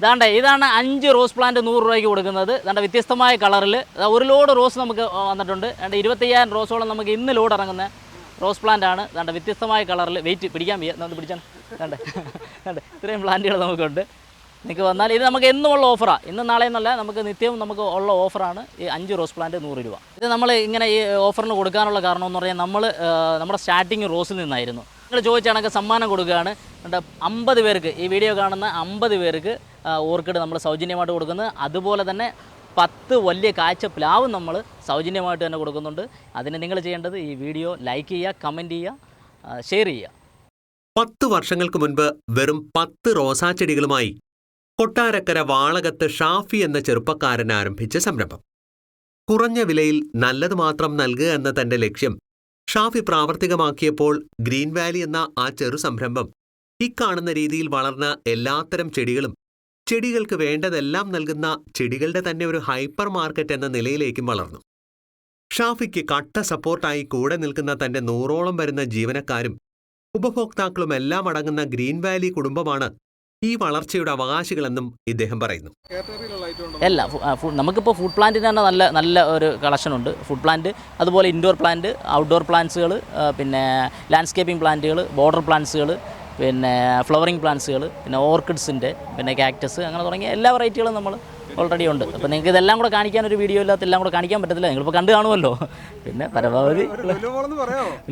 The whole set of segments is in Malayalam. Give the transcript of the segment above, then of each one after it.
ഇതാണ്ട് ഇതാണ് അഞ്ച് റോസ് പ്ലാന്റ് നൂറ് രൂപയ്ക്ക് കൊടുക്കുന്നത്. ഇതാണ്ട് വ്യത്യസ്തമായ കളറിൽ ഒരു ലോഡ് റോസ് നമുക്ക് വന്നിട്ടുണ്ട്. രണ്ട് ഇരുപത്തയ്യായിരം റോസോളം നമുക്ക് ഇന്ന് ലോഡ് ഇറങ്ങുന്ന റോസ് പ്ലാന്റ് ആണ്. ഇതാണ്ട് വ്യത്യസ്തമായ കളറിൽ വെയിറ്റ് പിടിക്കാൻ വയ്യ. നമുക്ക് പിടിച്ചാണ്. വേണ്ട ഇത്രയും പ്ലാന്റുകൾ നമുക്കുണ്ട്. നിങ്ങൾക്ക് വന്നാൽ ഇത് നമുക്ക് എന്നുമുള്ള ഓഫറാണ് ഇന്നും നാളെ എന്നല്ല നമുക്ക് നിത്യവും നമുക്ക് ഉള്ള ഓഫറാണ് ഈ അഞ്ച് റോസ് പ്ലാന്റ് നൂറ് രൂപ. ഇത് നമ്മൾ ഇങ്ങനെ ഈ ഓഫറിന് കൊടുക്കാനുള്ള കാരണം എന്ന് പറഞ്ഞാൽ നമ്മൾ നമ്മുടെ സ്റ്റാർട്ടിങ് റോസിൽ നിന്നായിരുന്നു. നിങ്ങൾ ചോദിച്ചാണെങ്കിൽ സമ്മാനം കൊടുക്കുകയാണ്. അമ്പത് പേർക്ക് ഈ വീഡിയോ കാണുന്ന അമ്പത് പേർക്ക് ഓർക്കിഡ് നമ്മൾ സൗജന്യമായിട്ട് കൊടുക്കുന്നത്. അതുപോലെ തന്നെ പത്ത് വലിയ കാഴ്ച പ്ലാവും നമ്മൾ സൗജന്യമായിട്ട് തന്നെ കൊടുക്കുന്നുണ്ട്. അതിന് നിങ്ങൾ ചെയ്യേണ്ടത് ഈ വീഡിയോ ലൈക്ക് ചെയ്യുക കമന്റ് ചെയ്യുക ഷെയർ ചെയ്യുക. പത്ത് വർഷങ്ങൾക്ക് മുൻപ് വെറും പത്ത് റോസാച്ചെടികളുമായി കൊട്ടാരക്കര വാളകത്ത് ഷാഫി എന്ന ചെറുപ്പക്കാരൻ ആരംഭിച്ച സംരംഭം. കുറഞ്ഞ വിലയിൽ നല്ലത് മാത്രം നൽകുക എന്ന തന്റെ ലക്ഷ്യം ഷാഫി പ്രാവർത്തികമാക്കിയപ്പോൾ ഗ്രീൻ വാലി എന്ന ആ ചെറു സംരംഭം ഇക്കാണുന്ന രീതിയിൽ വളർന്ന എല്ലാത്തരം ചെടികളും ചെടികൾക്ക് വേണ്ടതെല്ലാം നൽകുന്ന ചെടികളുടെ തന്നെ ഒരു ഹൈപ്പർ മാർക്കറ്റ് എന്ന നിലയിലേക്കും വളർന്നു. ഷാഫിക്ക് കട്ട സപ്പോർട്ടായി കൂടെ നിൽക്കുന്ന തന്റെ നൂറോളം വരുന്ന ജീവനക്കാരും ഉപഭോക്താക്കളും എല്ലാം അടങ്ങുന്ന ഗ്രീൻ വാലി കുടുംബമാണ് ഈ വളർച്ചയുടെ അവകാശികളെന്നും ഇദ്ദേഹം പറയുന്നു. അല്ല നമുക്കിപ്പോൾ ഫുഡ് പ്ലാന്റിന് തന്നെ നല്ല നല്ല ഒരു കളക്ഷൻ ഉണ്ട്. ഫുഡ് പ്ലാന്റ് അതുപോലെ ഇൻഡോർ പ്ലാന്റ് ഔട്ട്ഡോർ പ്ലാന്റ്സുകൾ പിന്നെ ലാൻഡ്സ്കേപ്പിംഗ് പ്ലാന്റുകൾ ബോർഡർ പ്ലാന്റ്സുകൾ പിന്നെ ഫ്ലവറിങ് പ്ലാന്റ്സുകൾ പിന്നെ ഓർക്കിഡ്സിന്റെ പിന്നെ കാക്ടസ് അങ്ങനെ തുടങ്ങിയ എല്ലാ വെറൈറ്റികളും നമ്മൾ ഓൾറെഡി ഉണ്ട്. അപ്പോൾ നിങ്ങൾക്ക് ഇതെല്ലാം കൂടെ കാണിക്കാൻ ഒരു വീഡിയോ ഇല്ലാത്ത എല്ലാം കൂടെ കാണിക്കാൻ പറ്റത്തില്ല. നിങ്ങളിപ്പോൾ കണ്ടു കാണുമല്ലോ. പിന്നെ പരമാവധി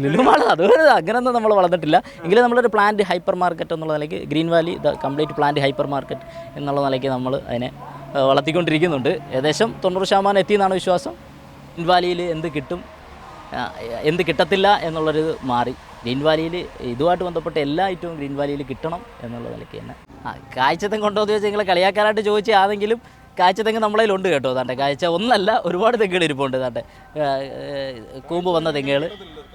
ലുലുമാൾ അത് അങ്ങനെയൊന്നും നമ്മൾ വളർന്നിട്ടില്ല. എങ്കിലും നമ്മളൊരു പ്ലാന്റ് ഹൈപ്പർ മാർക്കറ്റ് എന്നുള്ള നിലയ്ക്ക് green valley the complete plant hyper market എന്നുള്ള നിലയ്ക്ക് നമ്മൾ അതിനെ വളർത്തിക്കൊണ്ടിരിക്കുന്നുണ്ട്. ഏകദേശം തൊണ്ണൂറ് ശതമാനം എത്തിയെന്നാണ് വിശ്വാസം. ഗ്രീൻ വാലിയിൽ എന്ത് കിട്ടും? എന്ത് കിട്ടത്തില്ല എന്നുള്ളൊരു മാറി. ഗ്രീൻ വാലിയിൽ ഇതുമായിട്ട് ബന്ധപ്പെട്ട എല്ലാ ഐറ്റവും ഗ്രീൻ വാലിയിൽ കിട്ടണം എന്നുള്ള നിലയ്ക്ക് തന്നെ. ആ കാഴ്ചത്തെങ്ങ് കൊണ്ടോ എന്ന് ചോദിച്ചാൽ നിങ്ങൾ കളിയാക്കാനായിട്ട് ചോദിച്ചാൽ ആണെങ്കിലും കാഴ്ചത്തെങ്ങ് നമ്മളതിലുണ്ട് കേട്ടോ താണ്ടെ. കാഴ്ച ഒന്നല്ല ഒരുപാട് തെങ്ങുകൾ ഇരിപ്പുണ്ട് താണ്ടെ. കൂമ്പ് വന്ന തെങ്ങുകൾ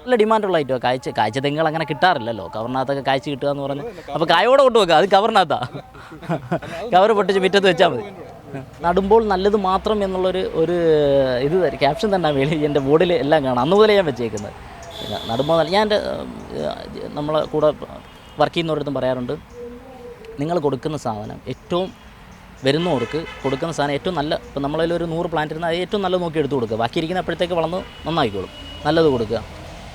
നല്ല ഡിമാൻഡുള്ള ഐറ്റോ കാഴ്ച കാഴ്ച തെങ്ങുകൾ അങ്ങനെ കിട്ടാറില്ലല്ലോ. കവറിനകത്തൊക്കെ കാഴ്ച കിട്ടുക എന്ന് പറഞ്ഞ്. അപ്പോൾ കായോടെ കൊണ്ടുപോക്കുക അത് കവറിനകത്താണ് കവർ പൊട്ടിച്ച് മുറ്റത്ത് വെച്ചാൽ മതി. നടുമ്പോൾ നല്ലത് മാത്രം എന്നുള്ളൊരു ഒരു ഇത് ക്യാപ്ഷൻ തന്നെ വേളി എന്റെ ബോർഡിൽ എല്ലാം കാണാം. അന്ന് മുതലേ ഞാൻ വെച്ചേക്കുന്നത്. പിന്നെ നടുമ്പോൾ നല്ല ഞാൻ എന്റെ നമ്മളെ കൂടെ വർക്ക് ചെയ്യുന്നവരടുത്തും പറയാറുണ്ട് നിങ്ങൾ കൊടുക്കുന്ന സാധനം ഏറ്റവും വരുന്നവർക്ക് കൊടുക്കുന്ന സാധനം ഏറ്റവും നല്ല ഇപ്പോൾ നമ്മളതിൽ ഒരു നൂറ് പ്ലാന്റ് ഇരുന്നാൽ അത് ഏറ്റവും നല്ലത് നോക്കി എടുത്ത് കൊടുക്കുക. ബാക്കി ഇരിക്കുന്ന അപ്പോഴത്തേക്ക് വളർന്ന് നന്നായിക്കോളും നല്ലത് കൊടുക്കുക.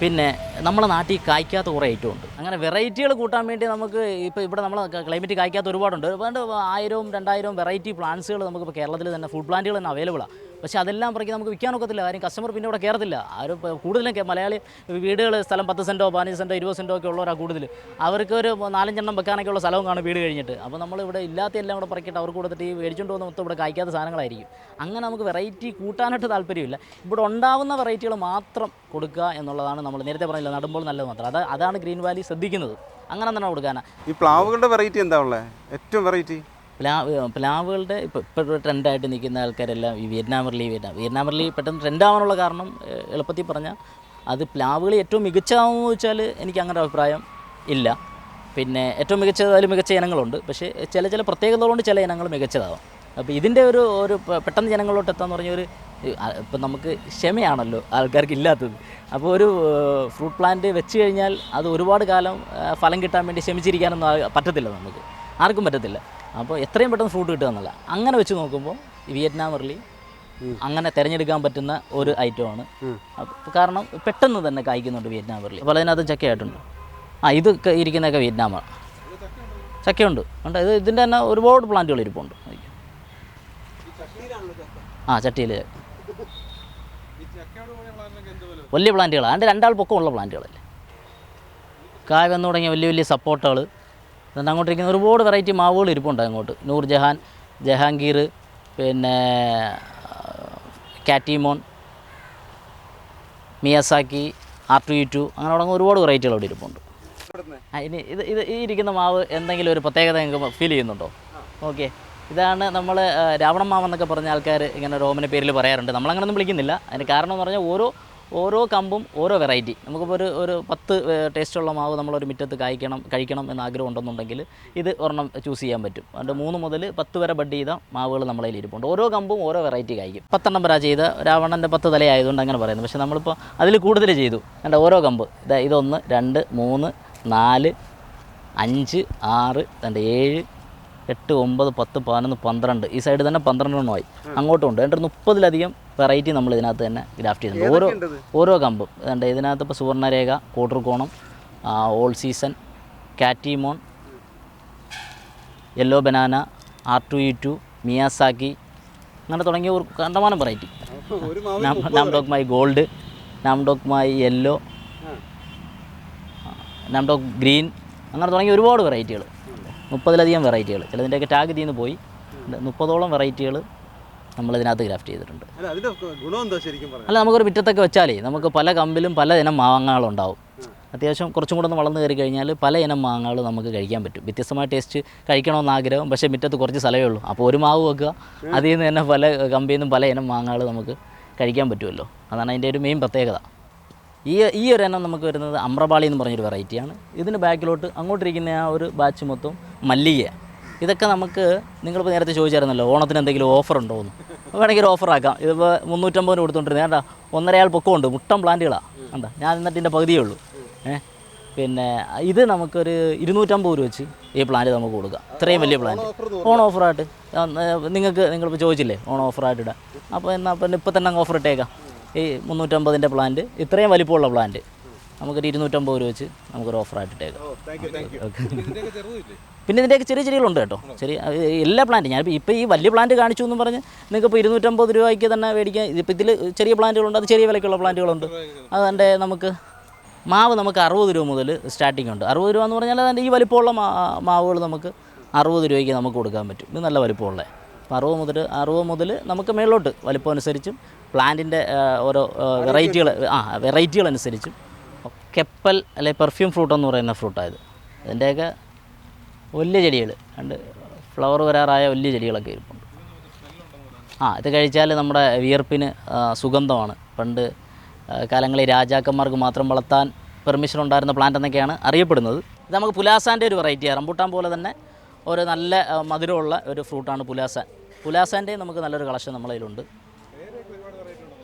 പിന്നെ നമ്മുടെ നാട്ടിൽ കായ്ക്കാത്ത കുറേ ഐറ്റം ഉണ്ട്. അങ്ങനെ വെറൈറ്റികൾ കൂട്ടാൻ വേണ്ടി നമുക്ക് ഇപ്പോൾ ഇവിടെ നമ്മൾ ക്ലൈമറ്റ് കായ്ക്കാത്ത ഒരുപാടുണ്ട്. ഒരുപാട് ആയിരവും രണ്ടായിരവും വെറൈറ്റി പ്ലാന്റ്സുകൾ നമുക്കിപ്പോൾ കേരളത്തിൽ തന്നെ ഫുഡ് പ്ലാന്റുകൾ തന്നെ അവൈലബിളാണ് പക്ഷേ അതെല്ലാം പറക്കി നമുക്ക് വിൽക്കാൻ ഒക്കത്തില്ല. കാര്യം കസ്റ്റമർ പിന്നെ ഇവിടെ കയറത്തില്ല ആരും കൂടുതലും മലയാളി വീടുകൾ സ്ഥലം പത്ത് സെന്റോ പതിനഞ്ച് സെന്റോ ഇരുപത് സെന്റോ ഒക്കെ ഉള്ളവരാണ് കൂടുതൽ അവർക്ക് ഒരു നാലഞ്ചെണ്ണം വെക്കാനൊക്കെ ഉള്ള സ്ഥലവും കാണും വീട് കഴിഞ്ഞിട്ട്. അപ്പോൾ നമ്മൾ ഇവിടെ ഇല്ലാത്ത എല്ലാം കൂടെ പറക്കിയിട്ട് അവർക്ക് കൊടുത്തിട്ട് ഈ മേടിച്ചുകൊണ്ട് പോകുന്ന മൊത്തം ഇവിടെ കായ്ക്കാത്ത സാധനങ്ങളായിരിക്കും. അങ്ങനെ നമുക്ക് വെറൈറ്റി കൂട്ടാനായിട്ട് താല്പര്യമില്ല. ഇവിടെ ഉണ്ടാവുന്ന വെറൈറ്റികൾ മാത്രം കൊടുക്കുക എന്നുള്ളതാണ് നമ്മൾ നേരത്തെ പറഞ്ഞില്ല നടുമ്പോൾ നല്ലത് മാത്രം. അത് അതാണ് ഗ്രീൻ വാലി ശ്രദ്ധിക്കുന്നത്. അങ്ങനെ തന്നെ കൊടുക്കാനാണ് ഈ പ്ലാവുകളുടെ വെറൈറ്റി എന്താ ഉള്ളത് ഏറ്റവും വെറൈറ്റി പ്ലാവ് പ്ലാവുകളുടെ ഇപ്പോൾ ഇപ്പോൾ ട്രെൻഡായിട്ട് നിൽക്കുന്ന ആൾക്കാരെല്ലാം ഈ Vietnam early Vietnam Vietnam early പെട്ടെന്ന് ട്രെൻഡാവാനുള്ള കാരണം എളുപ്പത്തിൽ പറഞ്ഞാൽ അത് പ്ലാവുകൾ ഏറ്റവും മികച്ചതാണെന്ന് വെച്ചാൽ എനിക്ക് അങ്ങനെ അഭിപ്രായം ഇല്ല. പിന്നെ ഏറ്റവും മികച്ചതായാലും മികച്ച ഇനങ്ങളുണ്ട്. പക്ഷേ ചില ചില പ്രത്യേകതകളുണ്ട് ചില ഇനങ്ങൾ മികച്ചതാവും. അപ്പോൾ ഇതിന്റെ ഒരു ഒരു പെട്ടെന്ന് ജനങ്ങളിലോട്ട് എത്താന്ന് പറഞ്ഞ ഒരു ഇപ്പം നമുക്ക് ക്ഷമയാണല്ലോ ആൾക്കാർക്ക് ഇല്ലാത്തത്. അപ്പോൾ ഒരു ഫ്രൂട്ട് പ്ലാന്റ് വെച്ച് കഴിഞ്ഞാൽ അത് ഒരുപാട് കാലം ഫലം കിട്ടാൻ വേണ്ടി ക്ഷമിച്ചിരിക്കാനൊന്നും പറ്റത്തില്ല നമുക്ക്. ആർക്കും പറ്റത്തില്ല. അപ്പോൾ എത്രയും പെട്ടെന്ന് ഫ്രൂട്ട് കിട്ടുക എന്നല്ല. അങ്ങനെ വെച്ച് നോക്കുമ്പോൾ വിയറ്റ്നാം എർലി അങ്ങനെ തിരഞ്ഞെടുക്കാൻ പറ്റുന്ന ഒരു ഐറ്റമാണ് കാരണം പെട്ടെന്ന് തന്നെ കായ്ക്കുന്നുണ്ട് വിയറ്റ്നാം എർലി അപ്പോൾ അതിനകത്ത് ചക്കയായിട്ടുണ്ട്. ആ ഇത് ഇരിക്കുന്നതൊക്കെ വിയറ്റ്നാമാണ് ചക്കയുണ്ട്. ഉണ്ട് ഇത് ഇതിന്റെ തന്നെ ഒരുപാട് പ്ലാന്റുകൾ ഇരിപ്പുണ്ട്. ആ ചട്ടിയിൽ വലിയ പ്ലാന്റുകളാണ് അതിന്റെ രണ്ടാൾ പൊക്കമുള്ള പ്ലാന്റുകളല്ലേ കായ വന്നു തുടങ്ങിയ വലിയ വലിയ സപ്പോർട്ടുകൾ എന്നിട്ട് അങ്ങോട്ടിരിക്കുന്ന ഒരുപാട് വെറൈറ്റി മാവുകൾ ഇരിപ്പുണ്ട് അങ്ങോട്ട്. നൂർ ജഹാൻ ജഹാംഗീർ പിന്നെ Katimon Miyazaki R two E two അങ്ങനെ തുടങ്ങുന്ന ഒരുപാട് വെറൈറ്റികൾ അവിടെ ഇരിപ്പുണ്ട്. ഇനി ഇത് ഇത് ഈ ഇരിക്കുന്ന മാവ് എന്തെങ്കിലും ഒരു പ്രത്യേകത നിങ്ങൾക്ക് ഫീൽ ചെയ്യുന്നുണ്ടോ? ഓക്കെ ഇതാണ് നമ്മൾ രാവണ മാവ് എന്നൊക്കെ പറഞ്ഞ ആൾക്കാർ ഇങ്ങനെ ഒരു പേരിൽ പറയാറുണ്ട്. നമ്മളങ്ങനൊന്നും വിളിക്കുന്നില്ല. അതിന് കാരണം എന്ന് പറഞ്ഞാൽ ഓരോ ഓരോ കമ്പും ഓരോ വെറൈറ്റി. നമുക്കിപ്പോൾ ഒരു ഒരു പത്ത് ടേസ്റ്റുള്ള മാവ് നമ്മളൊരു മുറ്റത്ത് കായ്ക്കണം കഴിക്കണം എന്ന് ആഗ്രഹം ഉണ്ടെന്നുണ്ടെങ്കിൽ ഇത് ഒരെണ്ണം ചൂസ് ചെയ്യാൻ പറ്റും. അതുകൊണ്ട് മൂന്ന് മുതൽ പത്ത് വരെ ബഡ് ചെയ്ത മാവുകൾ നമ്മളതിൽ ഇരിപ്പുണ്ട്. ഓരോ കമ്പും ഓരോ വെറൈറ്റി കായ്ക്കും. പത്തെണ്ണം വരെ ചെയ്ത രാവണന്റെ പത്ത് തലയായതുകൊണ്ട് അങ്ങനെ പറയുന്നത് പക്ഷേ നമ്മളിപ്പോൾ അതിൽ കൂടുതൽ ചെയ്തു. എന്റെ ഓരോ കമ്പ്. ഇതാ ഇതൊന്ന് രണ്ട് മൂന്ന് നാല് അഞ്ച് ആറ് രണ്ട് ഏഴ് എട്ട് ഒമ്പത് പത്ത് പതിനൊന്ന് പന്ത്രണ്ട്. ഈ സൈഡ് തന്നെ പന്ത്രണ്ടെണ്ണമായി അങ്ങോട്ടും ഉണ്ട് എന്നിട്ട് മുപ്പതിലധികം വെറൈറ്റി നമ്മൾ ഇതിനകത്ത് തന്നെ ഗ്രാഫ്റ്റ് ചെയ്യുന്നുണ്ട്. ഓരോ? ഓരോ കമ്പും. ഇതുണ്ട്. ഇതിനകത്ത് ഇപ്പോൾ Suvarnarekha Kottoorkonam all season Katimon yellow banana R two E two Miyazaki അങ്ങനെ തുടങ്ങിയ ഒരു കണ്ടമാനം വെറൈറ്റി നാംഡോക്കുമായി ഗോൾഡ് നാംഡോക്കുമായി യെല്ലോ നാംഡോക്ക് ഗ്രീൻ അങ്ങനെ തുടങ്ങിയ ഒരുപാട് വെറൈറ്റികൾ മുപ്പതിലധികം വെറൈറ്റികൾ. ചിലതിന്റെയൊക്കെ ടാഗ് ഇതിൽ നിന്ന് പോയി മുപ്പതോളം വെറൈറ്റികൾ നമ്മളിതിനകത്ത് ഗ്രാഫ്റ്റ് ചെയ്തിട്ടുണ്ട്. അല്ല നമുക്കൊരു മുറ്റത്തൊക്കെ വെച്ചാലേ നമുക്ക് പല കമ്പിലും പല ഇനം മാങ്ങകളുണ്ടാവും. അത്യാവശ്യം കുറച്ചും കൂടെ ഒന്ന് വളർന്നു കയറി കഴിഞ്ഞാൽ പല ഇനം മാങ്ങകൾ നമുക്ക് കഴിക്കാൻ പറ്റും. വ്യത്യസ്തമായ ടേസ്റ്റ് കഴിക്കണമെന്ന് ആഗ്രഹം പക്ഷേ മുറ്റത്ത് കുറച്ച് സ്ഥലമേ ഉള്ളൂ. അപ്പോൾ ഒരു മാവ് വെക്കുക അതിൽ നിന്ന് തന്നെ പല കമ്പിൽ നിന്നും പല ഇനം മാങ്ങകൾ നമുക്ക് കഴിക്കാൻ പറ്റുമല്ലോ. അതാണ് അതിന്റെ ഒരു മെയിൻ പ്രത്യേകത. ഈ ഈ ഒരു എണ്ണം നമുക്ക് വരുന്നത് അമ്രപാളി എന്ന് പറഞ്ഞൊരു വെറൈറ്റിയാണ്. ഇതിന് ബാക്കിലോട്ട് അങ്ങോട്ടിരിക്കുന്ന ആ ഒരു ബാച്ച് മൊത്തം മല്ലിക. ഇതൊക്കെ നമുക്ക് നിങ്ങളിപ്പോൾ നേരത്തെ ചോദിച്ചായിരുന്നല്ലോ ഓണത്തിന് എന്തെങ്കിലും ഓഫർ ഉണ്ടോ എന്ന്. വേണമെങ്കിൽ ഒരു ഓഫർ ആക്കാം. ഇതിപ്പോൾ മുന്നൂറ്റമ്പതിന് കൊടുത്തോണ്ടിരുന്നത് വേണ്ട ഒന്നരയാൾ പൊക്കമുണ്ട് മുട്ടം പ്ലാന്റുകളാണ് കണ്ട ഞാൻ എന്നിട്ട് ഇതിന്റെ പകുതിയേ ഉള്ളൂ. ഏഹ് പിന്നെ ഇത് നമുക്കൊരു ഇരുന്നൂറ്റമ്പത് രൂപ വെച്ച് ഈ പ്ലാന്റ് നമുക്ക് കൊടുക്കാം. ഇത്രയും വലിയ പ്ലാന്റ്. ഓൺ ഓഫറായിട്ട് നിങ്ങൾക്ക് നിങ്ങളിപ്പോൾ ചോദിച്ചില്ലേ ഓൺ ഓഫറായിട്ട് ഇടാം അപ്പോൾ എന്നാൽ പിന്നെ ഇപ്പോൾ തന്നെ അങ്ങ് ഓഫർ ഇട്ടേക്കാം. ഈ മുന്നൂറ്റമ്പതിന്റെ പ്ലാന്റ് ഇത്രയും വലിപ്പമുള്ള പ്ലാന്റ്. നമുക്കൊരു ഇരുന്നൂറ്റമ്പത് രൂപ വെച്ച് നമുക്കൊരു ഓഫറായിട്ട് ഇട്ടേക്കാം. പിന്നെ ഇതിന്റെയൊക്കെ ചെറിയ ചെടികളുണ്ട് കേട്ടോ. ചെറിയ എല്ലാ പ്ലാന്റ്. ഞാൻ ഇപ്പോൾ ഈ വലിയ പ്ലാന്റ് കാണിച്ചു എന്ന് പറഞ്ഞ് നിങ്ങൾക്ക് ഇപ്പോൾ ഇരുന്നൂറ്റമ്പത് രൂപയ്ക്ക് തന്നെ മേടിക്കാൻ ഇതിപ്പോൾ ഇതിൽ ചെറിയ പ്ലാന്റുകളുണ്ട് അത് ചെറിയ വിലയ്ക്കുള്ള പ്ലാന്റുകളുണ്ട്. അതെന്റെ നമുക്ക് മാവ് നമുക്ക് അറുപത് രൂപ മുതൽ സ്റ്റാർട്ടിംഗ് ഉണ്ട്. അറുപത് രൂപ എന്ന് പറഞ്ഞാൽ അതിന്റെ ഈ വലിപ്പമുള്ള മാവുകൾ നമുക്ക് അറുപത് രൂപയ്ക്ക് നമുക്ക് കൊടുക്കാൻ പറ്റും. ഇത് നല്ല വലിപ്പമുള്ളത് അപ്പോൾ അറുപത് മുതൽ അറുപത് മുതൽ നമുക്ക് മേളിലോട്ട് വലിപ്പം അനുസരിച്ചും പ്ലാന്റിന്റെ ഓരോ വെറൈറ്റികൾ ആ വെറൈറ്റികൾ അനുസരിച്ചും കെപ്പൽ അല്ലെ പെർഫ്യൂം ഫ്രൂട്ട് എന്ന് പറയുന്ന ഫ്രൂട്ടായത്. അതിന്റെയൊക്കെ വലിയ ചെടികൾ രണ്ട് ഫ്ലവർ വരാറായ വലിയ ചെടികളൊക്കെ ഇരിപ്പുണ്ട്. ആ ഇത് കഴിച്ചാൽ നമ്മുടെ വിയർപ്പിന് സുഗന്ധമാണ്. പണ്ട് കാലങ്ങളിൽ രാജാക്കന്മാർക്ക് മാത്രം വളർത്താൻ പെർമിഷൻ ഉണ്ടായിരുന്ന പ്ലാന്റ് എന്നൊക്കെയാണ് അറിയപ്പെടുന്നത്. ഇത് നമുക്ക് പുലാസാന്റെ ഒരു വെറൈറ്റിയാണ് റംബൂട്ടാൻ പോലെ തന്നെ ഒരു നല്ല മധുരമുള്ള ഒരു ഫ്രൂട്ടാണ് പുലാസാൻ പുലാസാന്റെ നമുക്ക് നല്ലൊരു കളക്ഷൻ നമ്മളതിലുണ്ട്.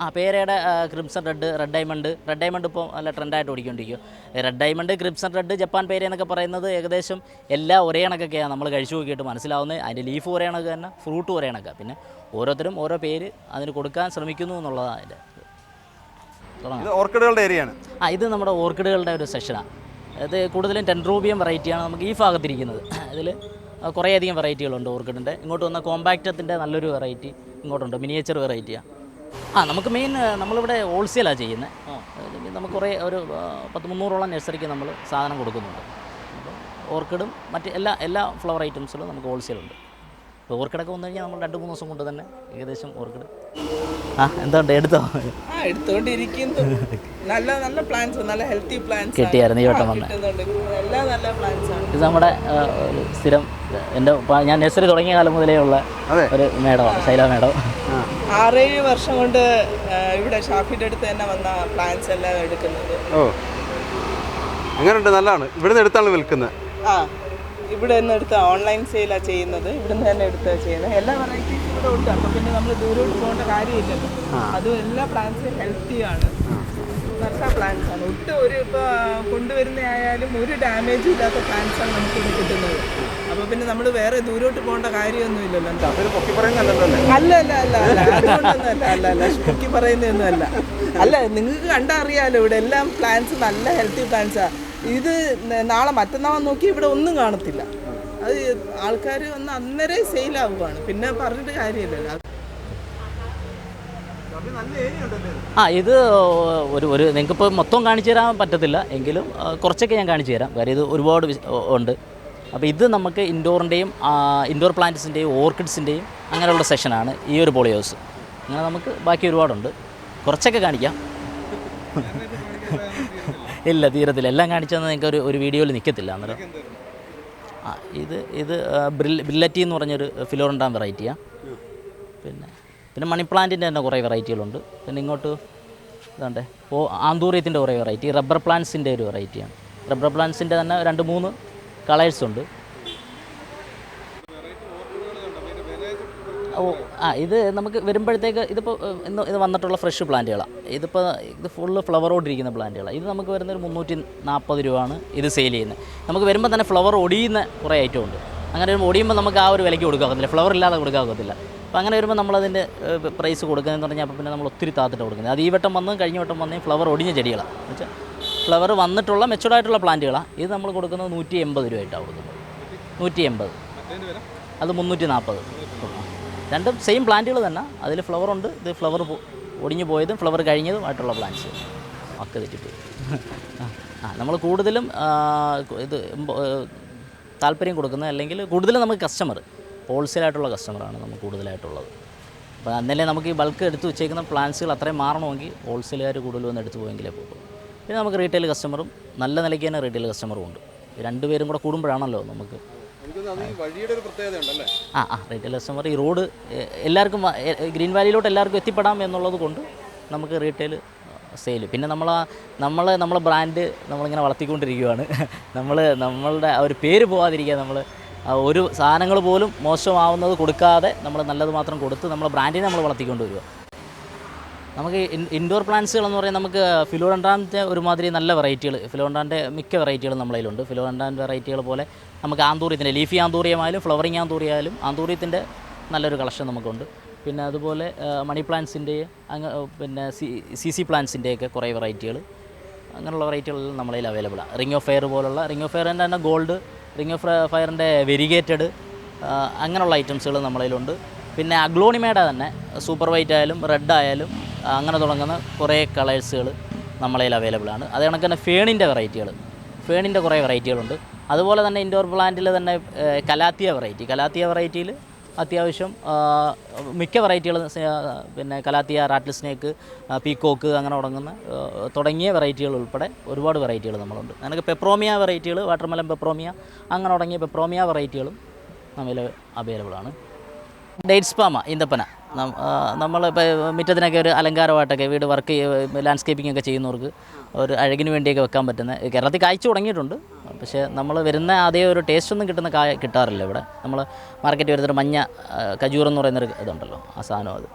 ആ പേരയുടെ crimson red red diamond red diamond ഇപ്പോൾ നല്ല ട്രെൻഡായിട്ട് ഓടിക്കൊണ്ടിരിക്കും. Red diamond crimson red Japan പേര എന്നൊക്കെ പറയുന്നത് ഏകദേശം എല്ലാ ഒരേ കണക്കൊക്കെയാണ് നമ്മൾ കഴിച്ചു നോക്കിയിട്ട് മനസ്സിലാവുന്നത്. അതിന്റെ ലീഫ് ഒരേ കണക്ക് തന്നെ ഫ്രൂട്ട് ഒരേ കണക്കാണ് പിന്നെ ഓരോരുത്തരും ഓരോ പേര് അതിന് കൊടുക്കാൻ ശ്രമിക്കുന്നു എന്നുള്ളതാണ് അതിന്റെ ഓർക്കിഡുകളുടെ ഏരിയയാണ്. ആ ഇത് നമ്മുടെ ഓർക്കിഡുകളുടെ ഒരു സെഷനാണ് ഇത് കൂടുതലും ടെൻട്രോബിയം വെറൈറ്റിയാണ് നമുക്ക് ഈ ഭാഗത്തിരിക്കുന്നത്. ഇതിൽ കുറേയധികം വെറൈറ്റികളുണ്ട് ഓർക്കിഡിന്റെ ഇങ്ങോട്ട് വന്ന കോമ്പാക്റ്റത്തിന്റെ നല്ലൊരു വെറൈറ്റി ഇങ്ങോട്ടുണ്ട്. മിനിയേച്ചർ വെറൈറ്റിയാണ് ആ നമുക്ക് മെയിൻ നമ്മളിവിടെ ഹോൾസെയിലാണ് ചെയ്യുന്നത് നമുക്ക് കുറേ ഒരു പത്ത് മുന്നൂറോളം നഴ്സറിക്ക് നമ്മൾ സാധനം കൊടുക്കുന്നുണ്ട്. അപ്പോൾ ഓർക്കിഡും മറ്റ് എല്ലാ എല്ലാ ഫ്ലവർ ഐറ്റംസിലും നമുക്ക് ഹോൾസെയിലുണ്ട് ഇപ്പോൾ ഓർക്കിഡൊക്കെ വന്നു കഴിഞ്ഞാൽ നമ്മൾ രണ്ട് മൂന്ന് ദിവസം കൊണ്ട് തന്നെ ഏകദേശം ഓർക്കിഡ് ആ എന്തുകൊണ്ട് എടുത്തോ? ആ എടുത്തോണ്ടിരിക്കുന്നു. നല്ല നല്ല പ്ലാൻസ് നല്ല ഹെൽത്തി പ്ലാൻസ് കിട്ടിയായിരുന്നു ഈ വട്ടം വന്ന്. നല്ല പ്ലാൻസ് ആണ്. ഇത് നമ്മുടെ സ്ഥിരം എന്റെ ഞാൻ നഴ്സറി തുടങ്ങിയ കാലം മുതലേ ഉള്ള ഒരു മേഡമാണ് ശൈല മേഡം ആറേഴ് വർഷം കൊണ്ട് ഇവിടെ ഷാഫിന്റെ അടുത്ത് തന്നെ വന്ന പ്ലാൻസ് എല്ലാം എടുക്കുന്നത്. ഓ. അങ്ങനെ ഉണ്ട് നല്ലതാണ്. ഇവിടുന്ന് എടുത്താണ് വിൽക്കുന്നത്. ആ ഇവിടെ നിന്ന് എടുത്ത ഓൺലൈൻ സെയിലാ ചെയ്യുന്നത്. ഇവിടെ നിന്ന് തന്നെ എടുത്താ ചെയ്യുന്നത്. എല്ലാ വെറൈറ്റീസും ഇവിടെ ഉണ്ട്. അപ്പോൾ പിന്നെ നമ്മൾ ദൂരോട്ട് പോകേണ്ട കാര്യമില്ല അതും എല്ലാ പ്ലാന്റ്സും ഹെൽത്തി ആണ്. പ്ലാന്റ്സ് ഒട്ടും ഒരു ഇപ്പോൾ കൊണ്ടുവരുന്ന ആയാലും ഒരു ഡാമേജും ഇല്ലാത്ത പ്ലാന്റ്സ് ആണ് നമുക്ക് കിട്ടുന്നത്. അപ്പോൾ പിന്നെ നമ്മൾ വേറെ ദൂരോട്ട് പോകേണ്ട കാര്യമൊന്നുമില്ലല്ലോ. അല്ല അല്ല അല്ല അല്ല അതുകൊണ്ടൊന്നും അല്ല അല്ല അല്ല പൊക്കി പറയുന്നതൊന്നും അല്ല. അല്ല നിങ്ങൾക്ക് കണ്ടറിയാലോ ഇവിടെ എല്ലാം പ്ലാന്റ്സ് നല്ല ഹെൽത്തി പ്ലാന്റ്സാ ഇത് നാളെ മറ്റന്നാൾ നോക്കി ഇവിടെ ഒന്നും കാണത്തില്ല. അത് ആൾക്കാർ വന്ന് അന്നേരം സെയിലാവുകയാണ് പിന്നെ പറഞ്ഞിട്ട് കാര്യമില്ലല്ലോ. ആ ഇത് ഒരു ഒരു നിങ്ങൾക്കിപ്പോൾ മൊത്തം കാണിച്ചു തരാൻ പറ്റത്തില്ല. എങ്കിലും കുറച്ചൊക്കെ ഞാൻ കാണിച്ചു തരാം. കാര്യം ഇത് ഒരുപാട് ഉണ്ട്. അപ്പോൾ ഇത് നമുക്ക് ഇൻഡോറിന്റെയും ഇൻഡോർ പ്ലാന്റ്സിന്റെയും ഓർക്കിഡ്സിന്റെയും അങ്ങനെയുള്ള സെഷനാണ് ഈ ഒരു പോളിയോസ് അങ്ങനെ നമുക്ക് ബാക്കി ഒരുപാടുണ്ട്. കുറച്ചൊക്കെ കാണിക്കാം. ഇല്ല തീരത്തില്ല. എല്ലാം കാണിച്ചാൽ നിങ്ങൾക്ക് ഒരു ഒരു വീഡിയോയിൽ നിൽക്കത്തില്ല അന്നേരം. ആ ഇത് ഇത് ബ്രിൽ ബ്രില്ലറ്റി എന്ന് പറഞ്ഞൊരു ഫിലോറണ്ടാം വെറൈറ്റിയാണ് പിന്നെ പിന്നെ മണി പ്ലാന്റിന്റെ തന്നെ കുറേ വെറൈറ്റികളുണ്ട്. പിന്നെ ഇങ്ങോട്ട് ഇതാണ്ടേ. ഓ ആന്തൂറിയത്തിന്റെ കുറേ വെറൈറ്റി റബ്ബർ പ്ലാന്റ്സിന്റെ ഒരു വെറൈറ്റിയാണ്. റബ്ബർ പ്ലാന്റ്സിന്റെ തന്നെ രണ്ട് മൂന്ന് കളേഴ്സ് ഉണ്ട്. ഓ ആ ഇത് നമുക്ക് വരുമ്പോഴത്തേക്ക് ഇതിപ്പോൾ ഇന്ന് ഇത് വന്നിട്ടുള്ള ഫ്രഷ് പ്ലാന്റുകളാണ് ഇതിപ്പോൾ ഇത് ഫുള്ള് ഫ്ലവറോടിരിക്കുന്ന പ്ലാന്റുകളാണ് ഇത് നമുക്ക് വരുന്ന ഒരു മുന്നൂറ്റി നാൽപ്പത് രൂപയാണ് ഇത് സെയിൽ ചെയ്യുന്നത്. നമുക്ക് വരുമ്പോൾ തന്നെ ഫ്ലവർ ഒടിയുന്ന കുറേ ഐറ്റം ഉണ്ട്. അങ്ങനെ വരുമ്പോൾ ഒടിയുമ്പോൾ നമുക്ക് ആ ഒരു വിലയ്ക്ക് കൊടുക്കാകത്തില്ല ഫ്ലവർ ഇല്ലാതെ കൊടുക്കാകത്തില്ല അപ്പോൾ അങ്ങനെ വരുമ്പോൾ നമ്മളതിന്റെ പ്രൈസ് കൊടുക്കുന്നതെന്ന് പറഞ്ഞാൽ അപ്പോൾ പിന്നെ നമ്മൾ ഒത്തിരി താത്തിട്ട് കൊടുക്കുന്നത്. അത് ഈ വട്ടം വന്നും കഴിഞ്ഞ വട്ടം വന്നേ ഫ്ലവർ ഒടിഞ്ഞ ചെടികളാണ് വെച്ചാൽ ഫ്ലവർ വന്നിട്ടുള്ള മെച്ചുവർഡ് ആയിട്ടുള്ള പ്ലാന്റുകളാണ് ഇത് നമ്മൾ കൊടുക്കുന്നത് നൂറ്റി എൺപത് രൂപയായിട്ടാണ് കൊടുക്കുന്നത്. നൂറ്റി എൺപത് അത് മുന്നൂറ്റി നാൽപ്പത് രണ്ടും സെയിം പ്ലാന്റുകൾ തന്നെ. അതിൽ ഫ്ലവർ ഉണ്ട്. ഇത് ഫ്ലവർ ഒടിഞ്ഞു പോയതും ഫ്ലവർ കഴിഞ്ഞതും ആയിട്ടുള്ള പ്ലാന്റ്സ് ഒക്കെ തെറ്റിപ്പോയി. ആ നമ്മൾ കൂടുതലും ഇത് താല്പര്യം കൊടുക്കുന്നത് അല്ലെങ്കിൽ കൂടുതലും നമുക്ക് കസ്റ്റമർ ഹോൾസെയിലായിട്ടുള്ള കസ്റ്റമറാണ് നമുക്ക് കൂടുതലായിട്ടുള്ളത്. അപ്പോൾ അന്നല്ലേ നമുക്ക് ഈ ബൾക്ക് എടുത്ത് വെച്ചേക്കുന്ന പ്ലാൻസുകൾ അത്രയും മാറണമെങ്കിൽ ഹോൾസെയിലുകാർ കൂടുതൽ വന്ന് എടുത്തു പോയെങ്കിലേ പോകും. പിന്നെ നമുക്ക് റീറ്റെയിൽ കസ്റ്റമറും നല്ല നിലയ്ക്ക് തന്നെ റീറ്റെയിൽ കസ്റ്റമറും ഉണ്ട്. രണ്ടുപേരും കൂടെ കൂടുമ്പോഴാണല്ലോ നമുക്ക്. ആ ആ റീറ്റെയിൽ കസ്റ്റമർ ഈ റോഡ് എല്ലാവർക്കും ഗ്രീൻ വാലിയിലോട്ട് എല്ലാവർക്കും എത്തിപ്പെടാം എന്നുള്ളത് കൊണ്ട് നമുക്ക് റീറ്റെയിൽ സെയിൽ പിന്നെ നമ്മൾ നമ്മൾ നമ്മളെ ബ്രാൻഡ് നമ്മളിങ്ങനെ വളർത്തിക്കൊണ്ടിരിക്കുകയാണ് നമ്മൾ നമ്മളുടെ ആ ഒരു പേര് പോകാതിരിക്കുക നമ്മൾ ഒരു സാധനങ്ങൾ പോലും മോശമാവുന്നത് കൊടുക്കാതെ നമ്മൾ നല്ലത് മാത്രം കൊടുത്ത് നമ്മളെ ബ്രാൻഡിനെ നമ്മൾ വളർത്തിക്കൊണ്ട് വരിക നമുക്ക് ഇൻഡോർ പ്ലാന്റ്സുകൾ എന്ന് പറയുന്നത് നമുക്ക് ഫിലോഡൻഡ്രാന്റെ ഒരുമാതിരി നല്ല വെറൈറ്റികൾ ഫിലോഡൻഡ്രാന്റെ മിക്ക വെറൈറ്റികളും നമ്മളതിലുണ്ട് ഫിലോഡൻഡ്രാൻ വെറൈറ്റികൾ പോലെ നമുക്ക് ആന്തൂറിയത്തിന്റെ ലീഫി ആന്തൂറിയമായാലും ഫ്ലവറിങ് ആന്തൂറിയായാലും ആന്തൂറിയത്തിന്റെ നല്ലൊരു കളക്ഷൻ നമുക്കുണ്ട്. പിന്നെ അതുപോലെ മണി പ്ലാന്റ്സിന്റെ അങ്ങ് പിന്നെ സി സി സി കുറേ വെറൈറ്റികൾ. അങ്ങനെയുള്ള വെറൈറ്റികളെല്ലാം നമ്മളതിൽ അവൈലബിളാണ് റിംഗ് ഓഫ് ഫയർ പോലുള്ള റിംഗ് ഓഫ് ഫയറിന്റെ തന്നെ ഗോൾഡ് റിംഗ് ഓഫ് ഫയറിന്റെ വെരിഗേറ്റഡ് അങ്ങനെയുള്ള ഐറ്റംസുകൾ നമ്മളതിലുണ്ട് പിന്നെ അഗ്ലോണിമയുടെ തന്നെ സൂപ്പർ വൈറ്റ് ആയാലും റെഡ് ആയാലും അങ്ങനെ തുടങ്ങുന്ന കുറേ കളേഴ്സുകൾ നമ്മളതിൽ അവൈലബിൾ ആണ്. അത് കണക്ക് തന്നെ ഫേണിന്റെ വെറൈറ്റികൾ ഫേണിന്റെ കുറേ വെറൈറ്റികളുണ്ട് അതുപോലെ തന്നെ ഇൻഡോർ പ്ലാന്റിൽ തന്നെ കലാത്തിയ വെറൈറ്റി കലാത്തിയ വെറൈറ്റിയിൽ അത്യാവശ്യം മിക്ക വെറൈറ്റികൾ പിന്നെ കലാത്തിയ റാറ്റിൽ സ്നേക്ക് പീക്കോക്ക് അങ്ങനെ തുടങ്ങുന്ന തുടങ്ങിയ വെറൈറ്റികൾ ഉൾപ്പെടെ ഒരുപാട് വെറൈറ്റികൾ നമ്മളുണ്ട്. നമുക്ക് പെപ്രോമിയ വെറൈറ്റികൾ വാട്ടർമെലൻ പെപ്രോമിയ അങ്ങനെ തുടങ്ങിയ പെപ്രോമിയ വെറൈറ്റികളും നമ്മൾ അവൈലബിൾ ആണ്. ഡേറ്റ്സ് പാമ ഈന്തപ്പന നമ്മളിപ്പോൾ മുറ്റത്തിനൊക്കെ ഒരു അലങ്കാരമായിട്ടൊക്കെ വീട് വർക്ക് ലാൻഡ്സ്കേപ്പിംഗ് ഒക്കെ ചെയ്യുന്നവർക്ക് ഒരു അഴകിന് വേണ്ടിയൊക്കെ വെക്കാൻ പറ്റുന്ന കേരളത്തിൽ കായ്ച്ചു തുടങ്ങിയിട്ടുണ്ട്. പക്ഷേ നമ്മൾ വരുന്ന അതേ ഒരു ടേസ്റ്റ് ഒന്നും കിട്ടുന്ന കായ കിട്ടാറില്ല ഇവിടെ. നമ്മൾ മാർക്കറ്റ് വരുന്നൊരു മഞ്ഞ കജൂർ എന്ന് പറയുന്നൊരു ഇതുണ്ടല്ലോ ആ സാധനം അത്.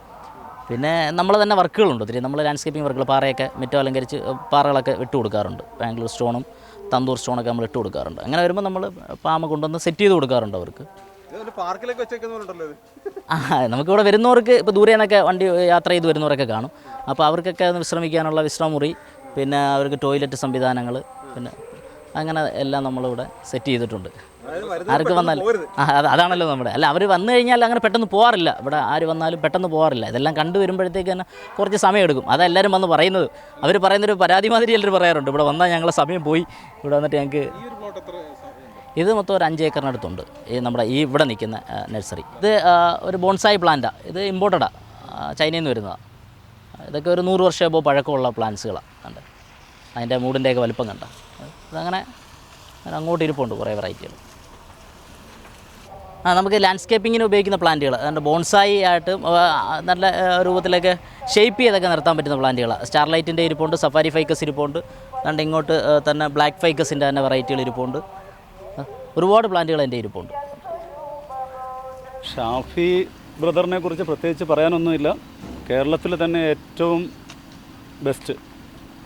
പിന്നെ നമ്മൾ തന്നെ വർക്കുകളുണ്ട് ഒത്തിരി. നമ്മൾ ലാൻഡ്സ്കേപ്പിംഗ് വർക്കുകൾ പാറയൊക്കെ മുറ്റം അലങ്കരിച്ച് പാറകളൊക്കെ ഇട്ട് കൊടുക്കാറുണ്ട്. ബാംഗ്ലൂർ സ്റ്റോണും തന്തൂർ സ്റ്റോണൊക്കെ നമ്മൾ ഇട്ട് കൊടുക്കാറുണ്ട്. അങ്ങനെ വരുമ്പോൾ നമ്മൾ പാമ കൊണ്ടുവന്ന് സെറ്റ് ചെയ്ത് കൊടുക്കാറുണ്ട് അവർക്ക്. പാർക്കിലൊക്കെ വെച്ചേക്കുന്നുണ്ടല്ലോ ഇത്. ആ നമുക്കിവിടെ വരുന്നവർക്ക് ഇപ്പോൾ ദൂരെ നിന്നൊക്കെ വണ്ടി യാത്ര ചെയ്ത് വരുന്നവരൊക്കെ കാണും. അപ്പോൾ അവർക്കൊക്കെ ഒന്ന് വിശ്രമിക്കാനുള്ള വിശ്രമമുറി പിന്നെ അവർക്ക് ടോയ്ലറ്റ് സംവിധാനങ്ങൾ പിന്നെ അങ്ങനെ എല്ലാം നമ്മളിവിടെ സെറ്റ് ചെയ്തിട്ടുണ്ട്. ആർക്ക് വന്നാൽ അതാണല്ലോ നമ്മുടെ. അല്ല അവർ വന്നു കഴിഞ്ഞാൽ അങ്ങനെ പെട്ടെന്ന് പോകാറില്ല ഇവിടെ ആര് വന്നാലും പെട്ടെന്ന് പോകാറില്ല ഇതെല്ലാം കണ്ടു വരുമ്പോഴത്തേക്ക് തന്നെ കുറച്ച് സമയം എടുക്കും. അതാ എല്ലാവരും വന്ന് പറയുന്നത്. അവർ പറയുന്നൊരു പരാതി മാതിരി എല്ലാവരും പറയാറുണ്ട്. ഇവിടെ വന്നാൽ ഞങ്ങളെ സമയം പോയി. ഇവിടെ വന്നിട്ട് ഞങ്ങൾക്ക് ഇത് മൊത്തം ഒരു അഞ്ച് ഏക്കറിനടുത്തുണ്ട്. ഈ നമ്മുടെ ഈ ഇവിടെ നിൽക്കുന്ന നഴ്സറി. ഇത് ഒരു ബോൺസായി പ്ലാന്റാണ് ഇത് ഇമ്പോർട്ടഡാണ് ചൈനയിൽ നിന്ന് വരുന്നതാണ് ഇതൊക്കെ ഒരു നൂറ് വർഷം ഇപ്പോൾ പഴക്കമുള്ള പ്ലാന്റ്സുകളാണ് കണ്ട്? അതിന്റെ മൂടിന്റെയൊക്കെ വലിപ്പം കണ്ട? അതങ്ങനെ അങ്ങോട്ട് ഇരിപ്പുണ്ട് കുറേ വെറൈറ്റികൾ. ആ നമുക്ക് ലാൻഡ്സ്കേപ്പിങ്ങിന് ഉപയോഗിക്കുന്ന പ്ലാന്റുകൾ അതുകൊണ്ട് ബോൺസായി ആയിട്ട് നല്ല രൂപത്തിലൊക്കെ ഷേപ്പ് ചെയ്തൊക്കെ നിർത്താൻ പറ്റുന്ന പ്ലാന്റുകളാണ് സ്റ്റാർലൈറ്റിന്റെ ഇരിപ്പുണ്ട് സഫാരി ഫൈക്കസ് ഇരിപ്പുണ്ട്. അതുകൊണ്ട് ഇങ്ങോട്ട് തന്നെ ബ്ലാക്ക് ഫൈക്കസിന്റെ തന്നെ വെറൈറ്റികൾ ഇരിപ്പുണ്ട്. ഒരുപാട് പ്ലാന്റുകൾ എന്റെ ഇരിപ്പുണ്ട്. ഷാഫി ബ്രദറിനെ കുറിച്ച് പ്രത്യേകിച്ച് പറയാനൊന്നുമില്ല. കേരളത്തിൽ തന്നെ ഏറ്റവും ബെസ്റ്റ്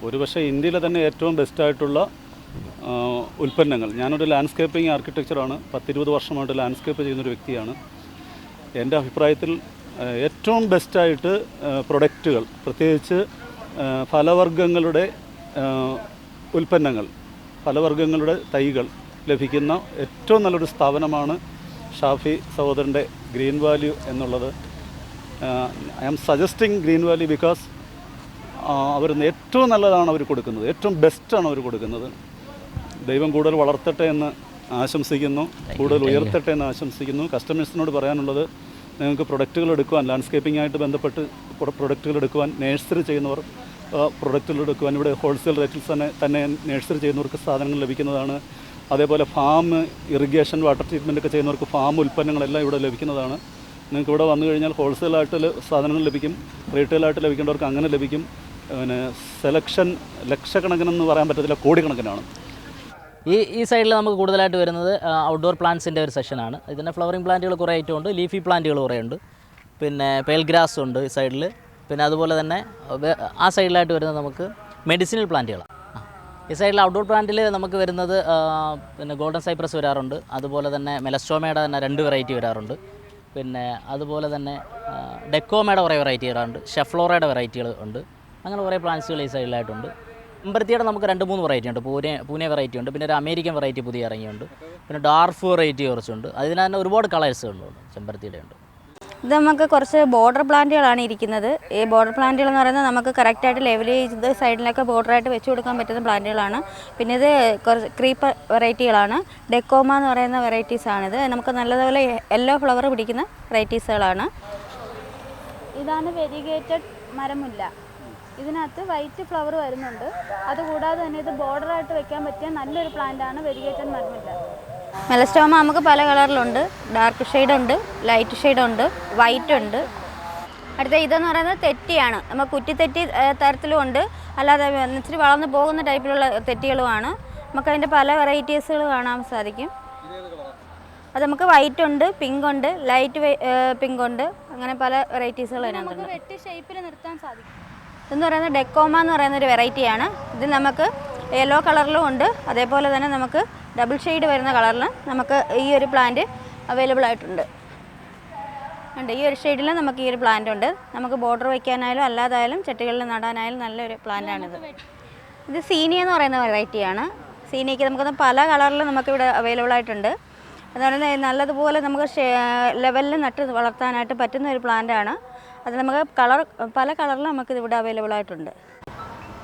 ഒരുപക്ഷെ ഇന്ത്യയിലെ തന്നെ ഏറ്റവും ബെസ്റ്റായിട്ടുള്ള ഉൽപ്പന്നങ്ങൾ. ഞാനൊരു ലാൻഡ്സ്കേപ്പിംഗ് ആർക്കിടെക്ചറാണ് പത്തിരുപത് വർഷമായിട്ട് ലാൻഡ്സ്കേപ്പ് ചെയ്യുന്നൊരു വ്യക്തിയാണ്. എന്റെ അഭിപ്രായത്തിൽ ഏറ്റവും ബെസ്റ്റായിട്ട് പ്രൊഡക്റ്റുകൾ പ്രത്യേകിച്ച് ഫലവർഗങ്ങളുടെ ഉൽപ്പന്നങ്ങൾ ഫലവർഗങ്ങളുടെ തൈകൾ ലഭിക്കുന്ന ഏറ്റവും നല്ലൊരു സ്ഥാപനമാണ് ഷാഫി സഹോദരന്റെ ഗ്രീൻ വാല്യൂ എന്നുള്ളത്. I am suggesting Green Value because അവർ ഏറ്റവും നല്ലതാണ് അവർ കൊടുക്കുന്നത്. ഏറ്റവും ബെസ്റ്റാണ് അവർ കൊടുക്കുന്നത്. ദൈവം കൂടുതൽ വളർത്തട്ടെ എന്ന് ആശംസിക്കുന്നു. കൂടുതൽ ഉയർത്തട്ടെ എന്ന് ആശംസിക്കുന്നു. കസ്റ്റമേഴ്സിനോട് പറയാനുള്ളത് നിങ്ങൾക്ക് പ്രൊഡക്റ്റുകൾ എടുക്കുവാൻ ലാൻഡ്സ്കേപ്പിംഗ് ആയിട്ട് ബന്ധപ്പെട്ട് പ്രൊഡക്റ്റുകൾ എടുക്കുവാൻ നേഴ്സറി ചെയ്യുന്നവർ പ്രൊഡക്റ്റുകൾ എടുക്കുവാൻ ഇവിടെ ഹോൾസെയിൽ റേറ്റിൽ തന്നെ തന്നെ നേഴ്സറി ചെയ്യുന്നവർക്ക് സാധനങ്ങൾ ലഭിക്കുന്നതാണ്. അതേപോലെ ഫാം ഇറിഗേഷൻ വാട്ടർ ട്രീറ്റ്മെന്റ് ഒക്കെ ചെയ്യുന്നവർക്ക് ഫാം ഉൽപ്പന്നങ്ങളെല്ലാം ഇവിടെ ലഭിക്കുന്നതാണ്. നിങ്ങൾക്ക് ഇവിടെ വന്നു കഴിഞ്ഞാൽ ഹോൾസെയിലായിട്ട് സാധനങ്ങൾ ലഭിക്കും റീറ്റെയിലായിട്ട് ലഭിക്കേണ്ടവർക്ക് അങ്ങനെ ലഭിക്കും. പിന്നെ സെലക്ഷൻ ലക്ഷക്കണക്കിനെന്ന് പറയാൻ പറ്റത്തില്ല കോടിക്കണക്കിനാണ്. ഈ ഈ സൈഡിൽ നമുക്ക് കൂടുതലായിട്ട് വരുന്നത് ഔട്ട്ഡോർ പ്ലാന്റ്സിന്റെ ഒരു സെഷനാണ് ഇതിന്റെ ഫ്ലവറിംഗ് പ്ലാന്റുകൾ കുറേ ഐറ്റം ഉണ്ട് ലീഫി പ്ലാന്റുകൾ കുറേ ഉണ്ട്. പിന്നെ പേൽ ഗ്രാസ് ഉണ്ട് ഈ സൈഡിൽ പിന്നെ അതുപോലെ തന്നെ ആ സൈഡിലായിട്ട് വരുന്നത് നമുക്ക് മെഡിസിനൽ പ്ലാന്റുകളാണ് ഈ സൈഡിൽ ഔട്ട്ഡോർ പ്ലാന്റിൽ നമുക്ക് വരുന്നത് പിന്നെ ഗോൾഡൻ സൈപ്രസ് വരാറുണ്ട്. അതുപോലെ തന്നെ മെലസ്റ്റോമയുടെ തന്നെ രണ്ട് വെറൈറ്റി വരാറുണ്ട്. പിന്നെ അതുപോലെ തന്നെ ഡെക്കോമയുടെ കുറേ വെറൈറ്റി വരാറുണ്ട്. ഷെഫ്ലോറയുടെ വെറൈറ്റികൾ ഉണ്ട്. അങ്ങനെ കുറേ പ്ലാന്റ്സുകൾ ഈ സൈഡിലായിട്ടുണ്ട്. ചെമ്പരത്തിയുടെ നമുക്ക് രണ്ട് മൂന്ന് വെറൈറ്റി ഉണ്ട്. പൂനെ പൂനെ വെറൈറ്റി ഉണ്ട്. പിന്നെ ഒരു അമേരിക്കൻ വെറൈറ്റി പുതിയ ഇറങ്ങിയുണ്ട്. പിന്നെ ഡാർഫ് വെറൈറ്റി കുറച്ചുണ്ട്. അതിന് തന്നെ ഒരുപാട് കളേഴ്സുകളുണ്ട് ചെമ്പരത്തിയുടെ ഉണ്ട് ഇത് നമുക്ക് കുറച്ച് ബോർഡർ പ്ലാന്റുകളാണ് ഇരിക്കുന്നത്. ഈ ബോർഡർ പ്ലാന്റുകൾ എന്ന് പറയുന്നത് നമുക്ക് കറക്റ്റായിട്ട് ലെവൽ ചെയ്ത് സൈഡിലൊക്കെ ബോർഡറായിട്ട് വെച്ച് കൊടുക്കാൻ പറ്റുന്ന പ്ലാന്റുകളാണ് പിന്നെ ഇത് കുറച്ച് ക്രീപ്പ് വെറൈറ്റികളാണ് ഡെക്കോമ എന്ന് പറയുന്ന വെറൈറ്റീസ് ആണിത്. നമുക്ക് നല്ലതുപോലെ യെല്ലോ ഫ്ലവർ പിടിക്കുന്ന വെറൈറ്റീസുകളാണ് ഇതാണ് വെരിഗേറ്റഡ് മരമുല്ല. ഇതിനകത്ത് വൈറ്റ് ഫ്ലവർ വരുന്നുണ്ട്. അതുകൂടാതെ തന്നെ ഇത് ബോർഡറായിട്ട് വെക്കാൻ പറ്റിയ നല്ലൊരു പ്ലാന്റാണ് വെരിഗേറ്റഡ് മരമുല്ല. മെലസ്റ്റോമ നമുക്ക് പല കളറിലുണ്ട്. ഡാർക്ക് ഷെയ്ഡ് ഉണ്ട് ലൈറ്റ് ഷെയ്ഡ് ഉണ്ട് വൈറ്റ് ഉണ്ട്. അടുത്ത ഇതെന്ന് പറയുന്നത് തെറ്റിയാണ്. നമ്മൾ കുറ്റിത്തെറ്റി തെറ്റി തരത്തിലും ഉണ്ട്. അല്ലാതെ ഇച്ചിരി വളർന്നു പോകുന്ന ടൈപ്പിലുള്ള തെറ്റികളുമാണ്. നമുക്ക് അതിന്റെ പല വെറൈറ്റീസുകൾ കാണാൻ സാധിക്കും. അത് നമുക്ക് വൈറ്റ് ഉണ്ട് പിങ്ക് ഉണ്ട് ലൈറ്റ് പിങ്ക് ഉണ്ട്. അങ്ങനെ പല വെറൈറ്റീസുകൾ അതിനകത്തുണ്ട്. ഷേപ്പിൽ നിർത്താൻ സാധിക്കും. ഇതെന്ന് പറയുന്നത് ഡെക്കോമ എന്ന് പറയുന്ന ഒരു വെറൈറ്റിയാണ് ഇത് നമുക്ക് യെല്ലോ കളറിലും ഉണ്ട്. അതേപോലെ തന്നെ നമുക്ക് ഡബിൾ ഷെയ്ഡ് വരുന്ന കളറിൽ നമുക്ക് ഈ ഒരു പ്ലാന്റ് അവൈലബിൾ ആയിട്ടുണ്ട്. ഉണ്ട് ഈ ഒരു ഷെയ്ഡിൽ നമുക്ക് ഈ ഒരു പ്ലാന്റ് ഉണ്ട്. നമുക്ക് ബോർഡർ വയ്ക്കാനായാലും അല്ലാതായാലും ചെട്ടികളിൽ നടാനായാലും നല്ലൊരു പ്ലാന്റാണിത് ഇത് സീനി എന്ന് പറയുന്ന വെറൈറ്റിയാണ് സീനിക്ക് നമുക്ക് പല കളറിൽ നമുക്കിവിടെ അവൈലബിൾ ആയിട്ടുണ്ട്. അതുപോലെ നല്ലതുപോലെ നമുക്ക് ലെവലിൽ നട്ട് വളർത്താനായിട്ട് പറ്റുന്ന ഒരു പ്ലാന്റാണ് അത് നമുക്ക് കളർ പല കളറിൽ നമുക്ക് ഇവിടെ അവൈലബിൾ ആയിട്ടുണ്ട്.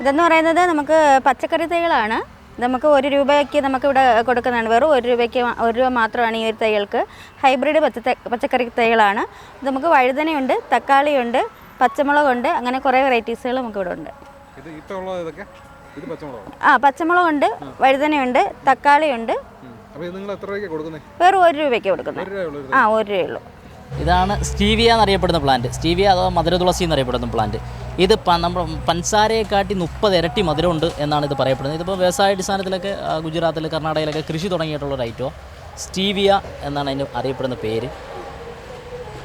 ഇതെന്ന് പറയുന്നത് നമുക്ക് പച്ചക്കറി തൈകളാണ്. നമുക്ക് ഒരു രൂപയ്ക്ക് നമുക്കിവിടെ കൊടുക്കുന്നതാണ്. വെറും ഒരു രൂപയ്ക്ക് ഒരു രൂപ മാത്രമാണ് ഈ ഒരു തൈകൾക്ക്. ഹൈബ്രിഡ് പച്ച പച്ചക്കറി തൈകളാണ്. നമുക്ക് വഴുതനയുണ്ട് തക്കാളിയുണ്ട് പച്ചമുളകുണ്ട് അങ്ങനെ കുറേ വെറൈറ്റീസുകൾ നമുക്കിവിടെ ഉണ്ട്. ആ പച്ചമുളകുണ്ട് വഴുതനയുണ്ട് തക്കാളിയുണ്ട്. വെറും ഒരു രൂപയ്ക്ക് കൊടുക്കുന്നത് ആ ഒരു രൂപയുള്ളൂ ഇതാണ് സ്റ്റീവിയ എന്നറിയപ്പെടുന്ന പ്ലാന്റ് സ്റ്റീവിയ അഥവാ മധുരതുളസി എന്നറിയപ്പെടുന്ന പ്ലാന്റ് ഇത് നമ്മൾ പഞ്ചസാരയെക്കാട്ടി മുപ്പത് ഇരട്ടി മധുരമുണ്ട് എന്നാണ് ഇത് പറയപ്പെടുന്നത്. ഇതിപ്പോൾ വ്യവസായ അടിസ്ഥാനത്തിലൊക്കെ ആ, ഗുജറാത്തിൽ കർണാടകയിലൊക്കെ കൃഷി തുടങ്ങിയിട്ടുള്ള ഒരു ഐറ്റോ സ്റ്റീവിയ എന്നാണ് അതിന് അറിയപ്പെടുന്ന പേര്.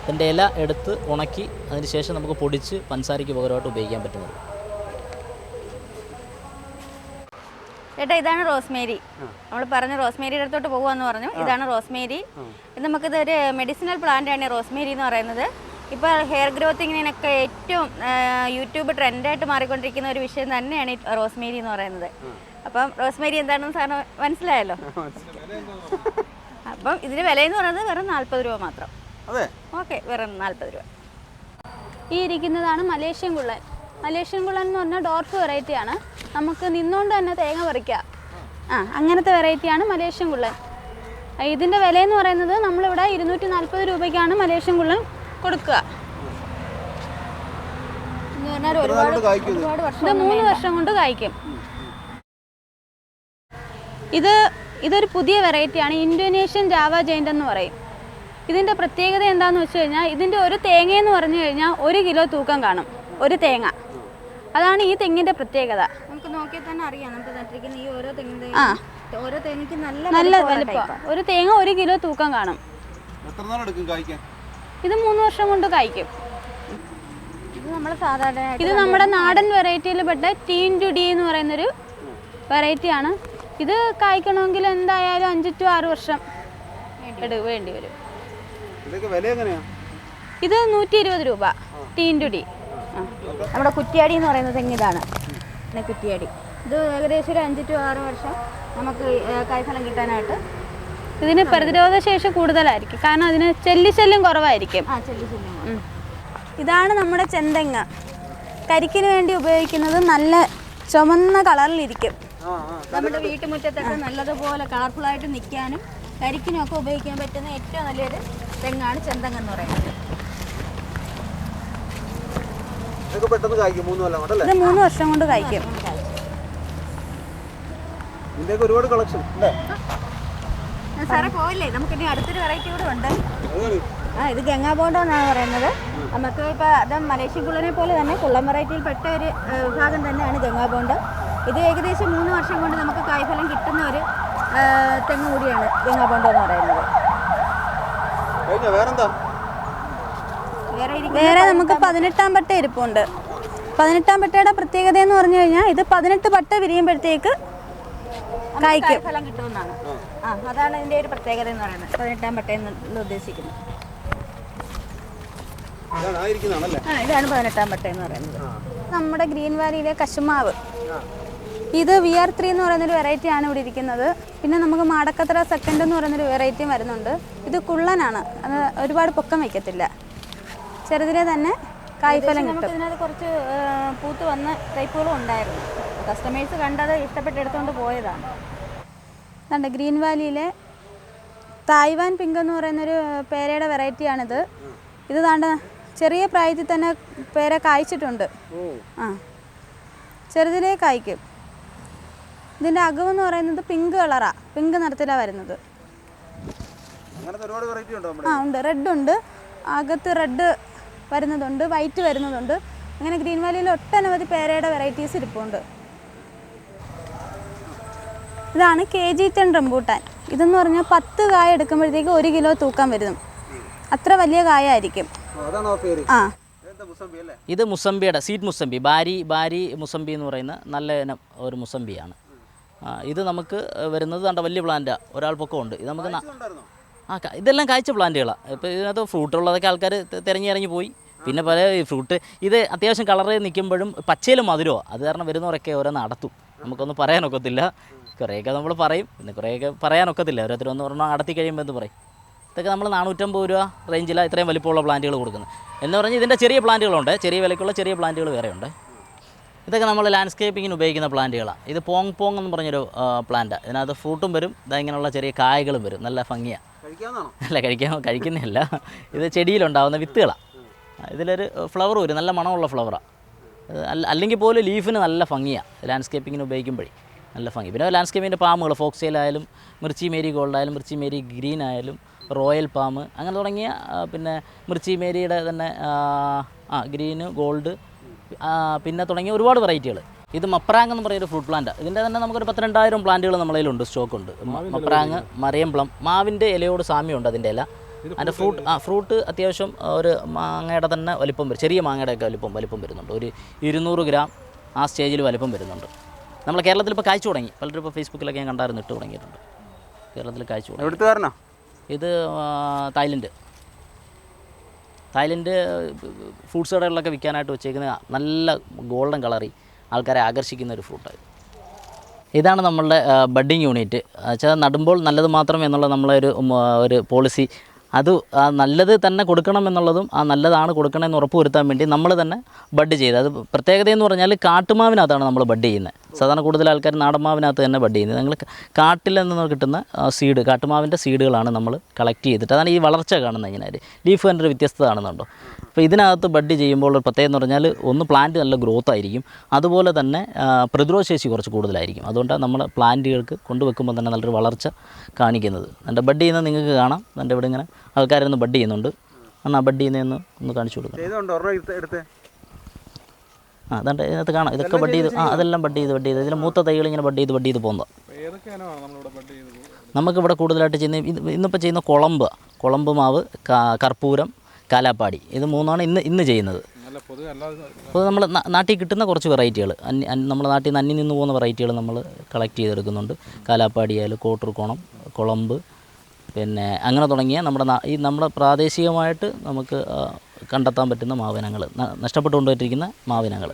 ഇതിന്റെ ഇല എടുത്ത് ഉണക്കി അതിന് ശേഷം നമുക്ക് പൊടിച്ച് പഞ്ചസാരയ്ക്ക് പകരമായിട്ട് ഉപയോഗിക്കാൻ പറ്റുന്നത്. ചേട്ടാ ഇതാണ് റോസ്മേരി. നമ്മൾ പറഞ്ഞു റോസ്മേരിയുടെ അടുത്തോട്ട് പോകുവാന്ന് പറഞ്ഞു. ഇതാണ് റോസ്മേരി. ഇത് നമുക്കിത് ഒരു മെഡിസിനൽ പ്ലാന്റ് ആണ് റോസ്മേരി എന്ന് പറയുന്നത്. ഇപ്പോൾ ഹെയർ ഗ്രോത്തിങ്ങിനൊക്കെ ഏറ്റവും യൂട്യൂബ് ട്രെൻഡായിട്ട് മാറിക്കൊണ്ടിരിക്കുന്ന ഒരു വിഷയം തന്നെയാണ് ഈ റോസ്മേരി എന്ന് പറയുന്നത്. അപ്പം റോസ്മേരി എന്താണെന്ന് സാറിന് മനസ്സിലായല്ലോ? അപ്പം ഇതിന് വില എന്ന് പറയുന്നത് വെറും നാൽപ്പത് രൂപ മാത്രം. ഓക്കെ വെറും നാൽപ്പത് രൂപ. ഈ ഇരിക്കുന്നതാണ് മലേഷ്യൻ കുള്ളൻ. മലേഷ്യൻ കുള്ളൻ എന്ന് പറഞ്ഞാൽ ഡോർഫ് വെറൈറ്റിയാണ് നമുക്ക് നിന്നുകൊണ്ട് തന്നെ തേങ്ങ പറിക്കാം. ആ അങ്ങനത്തെ വെറൈറ്റിയാണ് മലേഷ്യൻ കുള്ളൻ ഇതിന്റെ വില എന്ന് പറയുന്നത് നമ്മളിവിടെ ഇരുന്നൂറ്റി നാൽപ്പത് രൂപയ്ക്കാണ് മലേഷ്യൻ കുള്ളൻ കൊടുക്കുക. ഇത്. മൂന്ന് വർഷം കൊണ്ട് കായ്ക്കും. ഇത് ഇതൊരു പുതിയ വെറൈറ്റിയാണ് ഇന്തോനേഷ്യൻ ജാവ ജൈന്റ് എന്ന് പറയും. ഇതിന്റെ പ്രത്യേകത എന്താണെന്ന് വെച്ച് കഴിഞ്ഞാൽ ഇതിന്റെ ഒരു തേങ്ങയെന്ന് പറഞ്ഞു കഴിഞ്ഞാൽ ഒരു കിലോ തൂക്കം കാണും. ഒരു തേങ്ങ. അതാണ് ഈ തെങ്ങിന്റെ പ്രത്യേകത. നമുക്ക് നോക്കിയാൽ തന്നെ അറിയാം. നമുക്ക് നട്ടിരിക്കുന്ന ഈ ഓരോ തെങ്ങിന്റെ ആ. ഓരോ തെങ്ങിക്ക് നല്ല നല്ല വലുപ്പം. ഒരു തേങ്ങ ഒരു കിലോ തൂക്കം കാണും. ഇത് മൂന്ന് വർഷം കൊണ്ട് കായ്ക്കും. ഇത് നമ്മൾ സാധാരണ ഇത് നമ്മുടെ നാടൻ വെറൈറ്റിയിൽ പെട്ട ടീൻ ടു ഡി എന്ന് പറയുന്നൊരു വെറൈറ്റിയാണ് ഇത് കായ്ക്കണമെങ്കിൽ എന്തായാലും അഞ്ച് ടു ആറ് വർഷം എടു വേണ്ടി വരും. ഇതൊക്കെ വില എങ്ങനെയാ? ഇത് നൂറ്റി ഇരുപത് രൂപ. ടീൻ ടു ഡി. നമ്മുടെ കുറ്റിയാടി എന്ന് പറയുന്ന തെങ്ങ് ഇതാണ്. പിന്നെ കുറ്റിയാടി. ഇത് ഏകദേശം ഒരു അഞ്ച് ടു ആറ് വർഷം നമുക്ക് കായ്ഫലം കിട്ടാനായിട്ട് ഇതിന് പ്രതിരോധ ശേഷി കൂടുതലായിരിക്കും. കാരണം അതിന് ചെല്ലിശല്യം കുറവായിരിക്കും. ആ ചെല്ലി ചെല്ലി ഇതാണ് നമ്മുടെ ചെന്തെങ്ങ്. കരിക്കിന് വേണ്ടി ഉപയോഗിക്കുന്നത് നല്ല ചുമന്ന കളറിലിരിക്കും നമ്മുടെ വീട്ടുമുറ്റത്തൊക്കെ നല്ലതുപോലെ കളർഫുള്ളായിട്ട് നിൽക്കാനും കരിക്കിനും ഒക്കെ ഉപയോഗിക്കാൻ പറ്റുന്ന ഏറ്റവും നല്ലൊരു തെങ്ങാണ് ചെന്തെങ്ങ് എന്ന് പറയുന്നത്. ഇതൊക്കെ പെട്ടെന്ന് കായ്ക്കും മൂന്ന് കൊല്ലം കൊണ്ടല്ലേ? ഇത് മൂന്ന് വർഷം കൊണ്ട് കഴിക്കും. ഇതിന്റെയൊക്കെ ഒരുപാട് കളക്ഷൻ അല്ലേ സാറേ പോയില്ലേ? നമുക്കിനി അടുത്തൊരു വെറൈറ്റി കൂടെ ഉണ്ട്. അതാണ് ആ ഇത് ഗംഗാ ബോണ്ട എന്നാണ് പറയുന്നത്. നമുക്ക് ഇപ്പോൾ അത് മലേഷ്യൻ കുള്ളനെ പോലെ തന്നെ കുള്ളം വെറൈറ്റിയിൽ പെട്ട ഒരു വിഭാഗം തന്നെയാണ് ഗംഗാ ബോണ്ട്. ഇത് ഏകദേശം മൂന്ന് വർഷം കൊണ്ട് നമുക്ക് കായ്ഫലം കിട്ടുന്ന ഒരു ഏ, തെങ്ങ് കൂടിയാണ് ഗംഗാ ബോണ്ട എന്ന് പറയുന്നത്. കഴിഞ്ഞ? വേറെന്താ? വേറെ നമുക്ക് പതിനെട്ടാം പട്ട ഇരിപ്പുണ്ട്. പതിനെട്ടാം പട്ടയുടെ പ്രത്യേകത എന്ന് പറഞ്ഞു കഴിഞ്ഞാൽ ഇത് പതിനെട്ട് പട്ട വിരിയുമ്പോഴത്തേക്ക് കായ്ക്കും. ഫലം കിട്ടുമെന്നാണ്. ആ അതാണ് ഇതിന്റെ ഒരു പ്രത്യേകത എന്ന് പറയുന്നത്. പതിനെട്ടാം പട്ട എന്ന് ഉദ്ദേശിക്കുന്നത്. ഇതാണ് ആയിരിക്കുന്നതാണല്ലേ ആ ഇതാണ് പതിനെട്ടാം പട്ട എന്ന് പറയുന്നത്. നമ്മുടെ ഗ്രീൻ വാലിയിലെ കശുമാവ്. ഇത് വി ആർ ത്രീ എന്ന് പറയുന്നൊരു വെറൈറ്റി ആണ് ഇവിടെ ഇരിക്കുന്നത്. പിന്നെ നമുക്ക് മാടക്കത്ര സെക്കൻഡ് എന്ന് പറയുന്നൊരു വെറൈറ്റിയും വരുന്നുണ്ട്. ഇത് കുള്ളനാണ്. അത് ഒരുപാട് പൊക്കം വയ്ക്കത്തില്ല. ചെറുതിലെ തന്നെ കായ്ഫലം കിട്ടും. ഇതിനകത്ത് കുറച്ച് പൂത്ത് വന്ന ടൈപ്പുകളും ഉണ്ടായിരുന്നു. കസ്റ്റമേഴ്സ് കണ്ടത് ഇഷ്ടപ്പെട്ട് എടുത്തുകൊണ്ട് പോയതാണ്. അതുകൊണ്ട് ഗ്രീൻ വാലിയിലെ തായ്വാൻ പിങ്ക് എന്ന് പറയുന്നൊരു പേരയുടെ വെറൈറ്റിയാണിത്. ഇത് താണ്ട ചെറിയ പ്രായത്തിൽ തന്നെ പേര കായ്ച്ചിട്ടുണ്ട്. ആ. ചെറുതിലേ കായ്ക്കും. ഇതിന്റെ എന്ന് പറയുന്നത് പിങ്ക് കളറാണ് പിങ്ക് നിറത്തിലാണ് വരുന്നത്. അങ്ങനത്തെ ഒരുപാട് വെറൈറ്റി ഉണ്ടോ നമ്മുടെ ആ ഉണ്ട്. റെഡ് ഉണ്ട്. അകത്ത് റെഡ് വരുന്നതുണ്ട് വൈറ്റ് വരുന്നതുണ്ട്. അങ്ങനെ ഗ്രീൻ വാലിയിൽ ഒട്ടനവധി പേരയുടെ വെറൈറ്റീസ് ഇരിപ്പുണ്ട്. ഇതാണ് കെ ജി ടെൻ റംബൂട്ടാൻ. ഇതെന്ന് പറഞ്ഞാൽ പത്ത് കായ എടുക്കുമ്പോഴത്തേക്ക് ഒരു കിലോ തൂക്കം വരും. അത്ര വലിയ കായ ആയിരിക്കും. ആ എന്താ മുസമ്പി അല്ലേ? ഇത് മുസമ്പിയുടെ സീറ്റ് മുസംബി ബാരി ബാരി മുസംബി എന്ന് പറയുന്ന നല്ല ഇനം ഒരു മുസമ്പിയാണ്. ഇത് നമുക്ക് വരുന്നത് കണ്ട വലിയ പ്ലാന്റാണ് ഒരാൾ പൊക്കമുണ്ട്. ഇത് നമുക്ക് ഉണ്ടായിരുന്നോ? ആ ഇതെല്ലാം കാഴ്ച പ്ലാന്റുകളാണ് ഇപ്പോൾ ഇതിനകത്ത് ഫ്രൂട്ട് ഉള്ളതൊക്കെ ആൾക്കാർ തിരഞ്ഞി ഇറങ്ങി പോയി. പിന്നെ പല ഫ്രൂട്ട് ഇത് അത്യാവശ്യം കളറ് നിൽക്കുമ്പോഴും പച്ചയിലും മധുരമോ അത് കാരണം വരുന്നവരൊക്കെ ഓരോ നടത്തും നമുക്കൊന്നും പറയാനൊക്കത്തില്ല കുറേയൊക്കെ നമ്മൾ പറയും. പിന്നെ കുറേയൊക്കെ പറയാനൊക്കത്തില്ല ഓരോരുത്തരൊന്ന് പറഞ്ഞാൽ നടത്തി കഴിയുമ്പോൾ എന്ത് പറയും? ഇതൊക്കെ നമ്മൾ നാനൂറ്റമ്പത് രൂപ റേഞ്ചിലാണ് ഇത്രയും വലിപ്പമുള്ള പ്ലാന്റുകൾ കൊടുക്കുന്നത്. എന്ന് പറഞ്ഞാൽ ഇതിന്റെ ചെറിയ പ്ലാന്റുകളുണ്ട്. ചെറിയ വിലയ്ക്കുള്ള ചെറിയ പ്ലാന്റുകൾ വേറെയുണ്ട്. ഇതൊക്കെ നമ്മൾ ലാൻഡ്സ്കേപ്പിങ്ങിന് ഉപയോഗിക്കുന്ന പ്ലാന്റുകളാണ് ഇത് പോങ് പോങ് എന്ന് പറഞ്ഞൊരു പ്ലാന്റാണ് ഇതിനകത്ത് ഫ്രൂട്ടും വരും. ഇതാ ഇങ്ങനെയുള്ള ചെറിയ കായകളും വരും. നല്ല ഭംഗിയാണ് അല്ല കഴിക്കാൻ കഴിക്കുന്നില്ല. ഇത് ചെടിയിലുണ്ടാവുന്ന വിത്തുകളാണ് ഇതിലൊരു ഫ്ലവർ വരും. നല്ല മണമുള്ള ഫ്ലവറാണ് അല്ല അല്ലെങ്കിൽ പോലും ലീഫിന് നല്ല ഭംഗിയാണ് ലാൻഡ്സ്കേപ്പിങ്ങിന് ഉപയോഗിക്കുമ്പോഴേ നല്ല ഭംഗി. പിന്നെ ലാൻഡ്സ്കേപ്പിന്റെ പാമുകൾ ഫോക്സേലായാലും ആയാലും മിർച്ചി മേരി ഗോൾഡ് ആയാലും മിർച്ചി മേരി ഗ്രീൻ ആയാലും റോയൽ പാമ്പ് അങ്ങനെ തുടങ്ങിയ പിന്നെ മിർച്ചി മേരിയുടെ തന്നെ ആ ഗ്രീന് ഗോൾഡ് പിന്നെ തുടങ്ങിയ ഒരുപാട് വെറൈറ്റികൾ ഇത് മപ്രാങ് എന്ന് പറയുന്ന ഫ്രൂട്ട് പ്ലാന്റ് ഇതിന്റെ തന്നെ നമുക്കൊരു പത്തിരണ്ടായിരം പ്ലാന്റുകൾ നമ്മളതിലുണ്ട് സ്റ്റോക്ക് ഉണ്ട്. മപ്രാങ് മറിയംപ്ലം മാവിന്റെ ഇലയോട് സാമ്യമുണ്ട് അതിന്റെ ഇല. അതിന്റെ ഫ്രൂട്ട് ആ ഫ്രൂട്ട് അത്യാവശ്യം ഒരു മാങ്ങയുടെ തന്നെ വലിപ്പം വരും. ചെറിയ മാങ്ങയുടെയൊക്കെ വലിപ്പം വലിപ്പം വരുന്നുണ്ട്. ഒരു ഇരുന്നൂറ് ഗ്രാം ആ സ്റ്റേജിൽ വലിപ്പം വരുന്നുണ്ട്. നമ്മൾ കേരളത്തിൽ ഇപ്പോൾ കാഴ്ച തുടങ്ങി. പലരും ഇപ്പോൾ ഫേസ്ബുക്കിലൊക്കെ ഞാൻ കണ്ടായിരുന്നു ഇട്ട് തുടങ്ങിയിട്ടുണ്ട്. കേരളത്തിൽ കാഴ്ച തുടങ്ങി. ഇത് തായ്ലൻഡ്. തായ്ലൻഡ് ഫ്രൂട്ട്സ് കടകളിലൊക്കെ വിൽക്കാനായിട്ട് വെച്ചേക്കുന്ന നല്ല ഗോൾഡൻ കളറി. ആൾക്കാരെ ആകർഷിക്കുന്ന ഒരു ഫ്രൂട്ട് ഇതാണ് നമ്മളുടെ ബഡ്ഡിങ് യൂണിറ്റ് വെച്ചാൽ നടുമ്പോൾ നല്ലത് മാത്രം എന്നുള്ള നമ്മളെ ഒരു ഒരു പോളിസി അത് ആ നല്ലത് തന്നെ കൊടുക്കണം എന്നുള്ളതും ആ നല്ലതാണ് കൊടുക്കണമെന്ന് ഉറപ്പ് വരുത്താൻ വേണ്ടി നമ്മൾ തന്നെ ബഡ് ചെയ്ത്. അത് പ്രത്യേകത എന്ന് പറഞ്ഞാൽ കാട്ടുമാവിനകത്താണ് നമ്മൾ ബഡ് ചെയ്യുന്നത് സാധാരണ കൂടുതൽ ആൾക്കാർ നാടൻമാവിനകത്ത് തന്നെ ബഡ് ചെയ്യുന്നത്. ഞങ്ങൾ കാട്ടിൽ നിന്ന് കിട്ടുന്ന സീഡ് കാട്ടുമാവിന്റെ സീഡുകളാണ് നമ്മൾ കളക്ട് ചെയ്തിട്ട് അതാണ് ഈ വളർച്ച കാണുന്നത് ഇങ്ങനെ ലീഫ് ഒരു വ്യത്യസ്തത കാണുന്നുണ്ടോ അപ്പോൾ ഇതിനകത്ത് ബഡ് ചെയ്യുമ്പോൾ ഒരു എന്ന് പറഞ്ഞാൽ ഒന്ന് പ്ലാന്റ് നല്ല ഗ്രോത്ത് ആയിരിക്കും. അതുപോലെ തന്നെ പ്രതിരോധശേഷി കുറച്ച് കൂടുതലായിരിക്കും. അതുകൊണ്ടാണ് നമ്മൾ പ്ലാന്റുകൾക്ക് കൊണ്ടുവെക്കുമ്പോൾ തന്നെ നല്ലൊരു വളർച്ച കാണിക്കുന്നത്. എന്റെ ബഡ് ചെയ്യുന്നത് നിങ്ങൾക്ക് കാണാം. എന്റെ ഇവിടെ ഇങ്ങനെ ആൾക്കാരൊന്ന് ബഡ് ചെയ്യുന്നുണ്ട്. എന്നാ ബഡ് ചെയ്യുന്നതെന്ന് ഒന്ന് കാണിച്ചു കൊടുക്കാം ചെയ്തോണ്ടോ ഒരെണ്ണം എടുത്ത് എടുത്തേ ആ അതുകൊണ്ട് ഇതിനകത്ത് കാണാം. ഇതൊക്കെ ബഡ് ചെയ്ത് ആ അതെല്ലാം ബഡ് ചെയ്ത് ബഡ് ചെയ്ത്. ഇതിൽ മൂത്ത തൈകൾ ഇങ്ങനെ ബഡ് ചെയ്ത് ബഡ് ചെയ്ത് പോകുന്നത്. നമുക്കിവിടെ കൂടുതലായിട്ട് ചെയ്യുന്ന ഇത് ഇന്നിപ്പോൾ ചെയ്യുന്ന കുളമ്പ് കുളമ്പ് മാവ് കർപ്പൂരം കാലാപ്പാടി. ഇത് മൂന്നാണ് ഇന്ന് ഇന്ന് ചെയ്യുന്നത്. അപ്പോൾ നമ്മൾ നാട്ടിൽ കിട്ടുന്ന കുറച്ച് വെറൈറ്റികൾ നമ്മുടെ നാട്ടിൽ നിന്ന് അന്യം നിന്ന് പോകുന്ന വെറൈറ്റികൾ നമ്മൾ കളക്ട് ചെയ്തെടുക്കുന്നുണ്ട്. കാലാപ്പാടി ആയാലും കോട്ടൂർക്കോണം കുളമ്പ് പിന്നെ അങ്ങനെ തുടങ്ങിയ നമ്മുടെ ഈ നമ്മുടെ പ്രാദേശികമായിട്ട് നമുക്ക് കണ്ടെത്താൻ പറ്റുന്ന മാവിനങ്ങൾ നഷ്ടപ്പെട്ടുകൊണ്ടിരിക്കുന്ന മാവിനങ്ങൾ.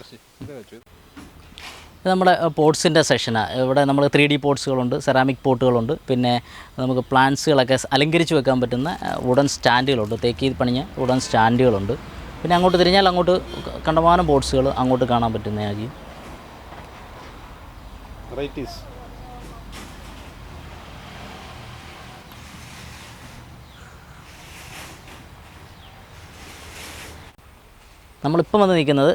നമ്മുടെ പോട്ട്സിന്റെ സെഷനാണ് ഇവിടെ നമ്മൾ ത്രീ ഡി പോട്ട്സുകളുണ്ട് സെറാമിക് പോട്ടുകളുണ്ട് പിന്നെ നമുക്ക് പ്ലാന്റ്സുകളൊക്കെ അലങ്കരിച്ച് വെക്കാൻ പറ്റുന്ന വുഡൻ സ്റ്റാൻഡുകളുണ്ട് തേക്കി പണിഞ്ഞ വുഡൻ സ്റ്റാൻഡുകളുണ്ട് പിന്നെ അങ്ങോട്ട് തിരിഞ്ഞാൽ അങ്ങോട്ട് കണ്ടമാനം പോട്ട്സുകൾ അങ്ങോട്ട് കാണാൻ പറ്റുന്നതായിരിക്കും. നമ്മളിപ്പം വന്ന് നിൽക്കുന്നത്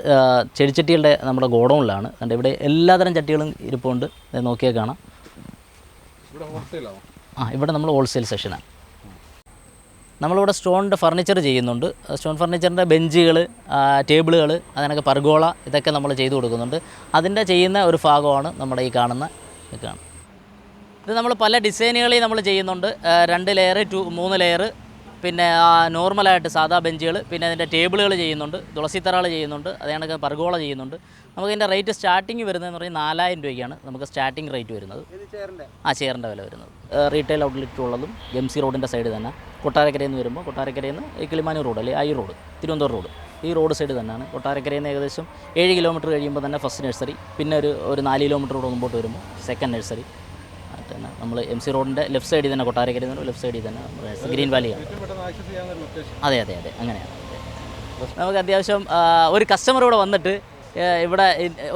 ചെടിച്ചട്ടികളുടെ നമ്മുടെ ഗോഡൗണിലാണ്. കണ്ട് ഇവിടെ എല്ലാതരം ചട്ടികളും ഇരിപ്പുണ്ട്. നോക്കിയാൽ കാണാം. ആ ഇവിടെ നമ്മൾ ഹോൾസെയിൽ സെഷനാണ് നമ്മളിവിടെ സ്റ്റോണിന്റെ ഫർണിച്ചർ ചെയ്യുന്നുണ്ട്. സ്റ്റോൺ ഫർണിച്ചറിന്റെ ബെഞ്ചുകൾ ടേബിളുകൾ അതിനൊക്കെ പർഗോള ഇതൊക്കെ നമ്മൾ ചെയ്തു കൊടുക്കുന്നുണ്ട്. അതിന്റെ ചെയ്യുന്ന ഒരു ഭാഗമാണ് നമ്മുടെ ഈ കാണുന്ന ഇതൊക്കെയാണ് ഇത് നമ്മൾ പല ഡിസൈനുകളിൽ നമ്മൾ ചെയ്യുന്നുണ്ട്. രണ്ട് ലെയർ ടു മൂന്ന് ലെയർ പിന്നെ നോർമലായിട്ട് സാധാ ബെഞ്ചുകൾ പിന്നെ അതിന്റെ ടേബിളുകൾ ചെയ്യുന്നുണ്ട് തുളസിത്തറകൾ ചെയ്യുന്നുണ്ട് അതേ കണക്ക് പർഗോള ചെയ്യുന്നുണ്ട്. നമുക്ക് ഇതിന്റെ റേറ്റ് സ്റ്റാർട്ടിങ് വരുന്നത് എന്ന് പറഞ്ഞാൽ നാലായിരം രൂപയ്ക്കാണ് നമുക്ക് സ്റ്റാർട്ടിങ് റേറ്റ് വരുന്നത്. ആ ചെയറിന്റെ വില വരുന്നത്. റീറ്റെയിൽ ഔട്ട്ലെറ്റ് ഉള്ളതും എം സി റോഡിന്റെ സൈഡ് തന്നെ. കൊട്ടാരക്കരയിൽ നിന്ന് വരുമ്പോൾ കൊട്ടാരക്കരയിൽ നിന്ന് കിളിമാനൂർ റോഡ് അല്ലെങ്കിൽ ഐ റോഡ് തിരുവനന്തപുരം റോഡ്. ഈ റോഡ് സൈഡ് തന്നെയാണ്. കൊട്ടാരക്കരയിൽ നിന്ന് ഏകദേശം ഏഴ് കിലോമീറ്റർ കഴിയുമ്പോൾ തന്നെ ഫസ്റ്റ് നഴ്സറി പിന്നെ ഒരു ഒരു നാല് കിലോമീറ്റർ റോഡ് മുമ്പോട്ട് വരുമ്പോൾ സെക്കൻഡ് നഴ്സറി. തന്നെ. നമ്മൾ എം സി റോഡിന്റെ ലെഫ്റ്റ് സൈഡിൽ തന്നെ കൊട്ടാരക്കരയിൽ നിന്ന് ലെഫ്റ്റ് സൈഡിൽ തന്നെ ഗ്രീൻ വാലിയാണ് അതെ അതെ അതെ. അങ്ങനെയാണ്. നമുക്ക് അത്യാവശ്യം ഒരു കസ്റ്റമർ ഇവിടെ വന്നിട്ട് ഇവിടെ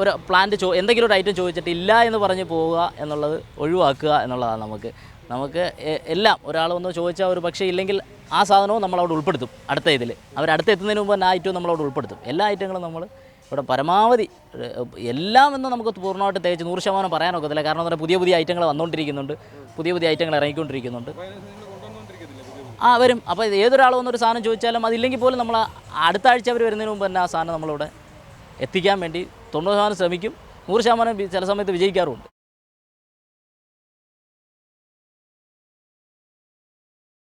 ഒരു പ്ലാന്റ് ചോ എന്തെങ്കിലും ഒരു ഐറ്റം ചോദിച്ചിട്ട് ഇല്ല എന്ന് പറഞ്ഞ് പോവുക എന്നുള്ളത് ഒഴിവാക്കുക എന്നുള്ളതാണ് നമുക്ക്. നമുക്ക് എല്ലാം ഒരാൾ വന്ന് ചോദിച്ചാൽ ഒരു പക്ഷേ ഇല്ലെങ്കിൽ ആ സാധനവും നമ്മൾ അവിടെ ഉൾപ്പെടുത്തും അടുത്ത ഇതിൽ അവർ അടുത്ത് എത്തുന്നതിന് മുമ്പ് തന്നെ ആ ഐറ്റവും നമ്മൾ അവിടെ ഉൾപ്പെടുത്തും. എല്ലാ ഐറ്റങ്ങളും നമ്മൾ ഇവിടെ പരമാവധി എല്ലാം എന്ന് നമുക്ക് പൂർണമായിട്ട് തേച്ച് നൂറ് ശതമാനം പറയാനൊക്കത്തില്ല. കാരണം പറയുക പുതിയ പുതിയ ഐറ്റങ്ങൾ വന്നുകൊണ്ടിരിക്കുന്നുണ്ട്. പുതിയ പുതിയ ഐറ്റങ്ങൾ ഇറങ്ങിക്കൊണ്ടിരിക്കുന്നുണ്ട്. ആ വരും. അപ്പോൾ ഏതൊരാളും വന്നൊരു സാധനം ചോദിച്ചാലും അതില്ലെങ്കിൽ പോലും നമ്മൾ അടുത്ത ആഴ്ച അവർ വരുന്നതിന് മുമ്പ് തന്നെ ആ സാധനം നമ്മളിവിടെ എത്തിക്കാൻ വേണ്ടി തൊണ്ണൂറ് ശതമാനം ശ്രമിക്കും. നൂറ് ശതമാനം ചില സമയത്ത് വിജയിക്കാറുമുണ്ട്.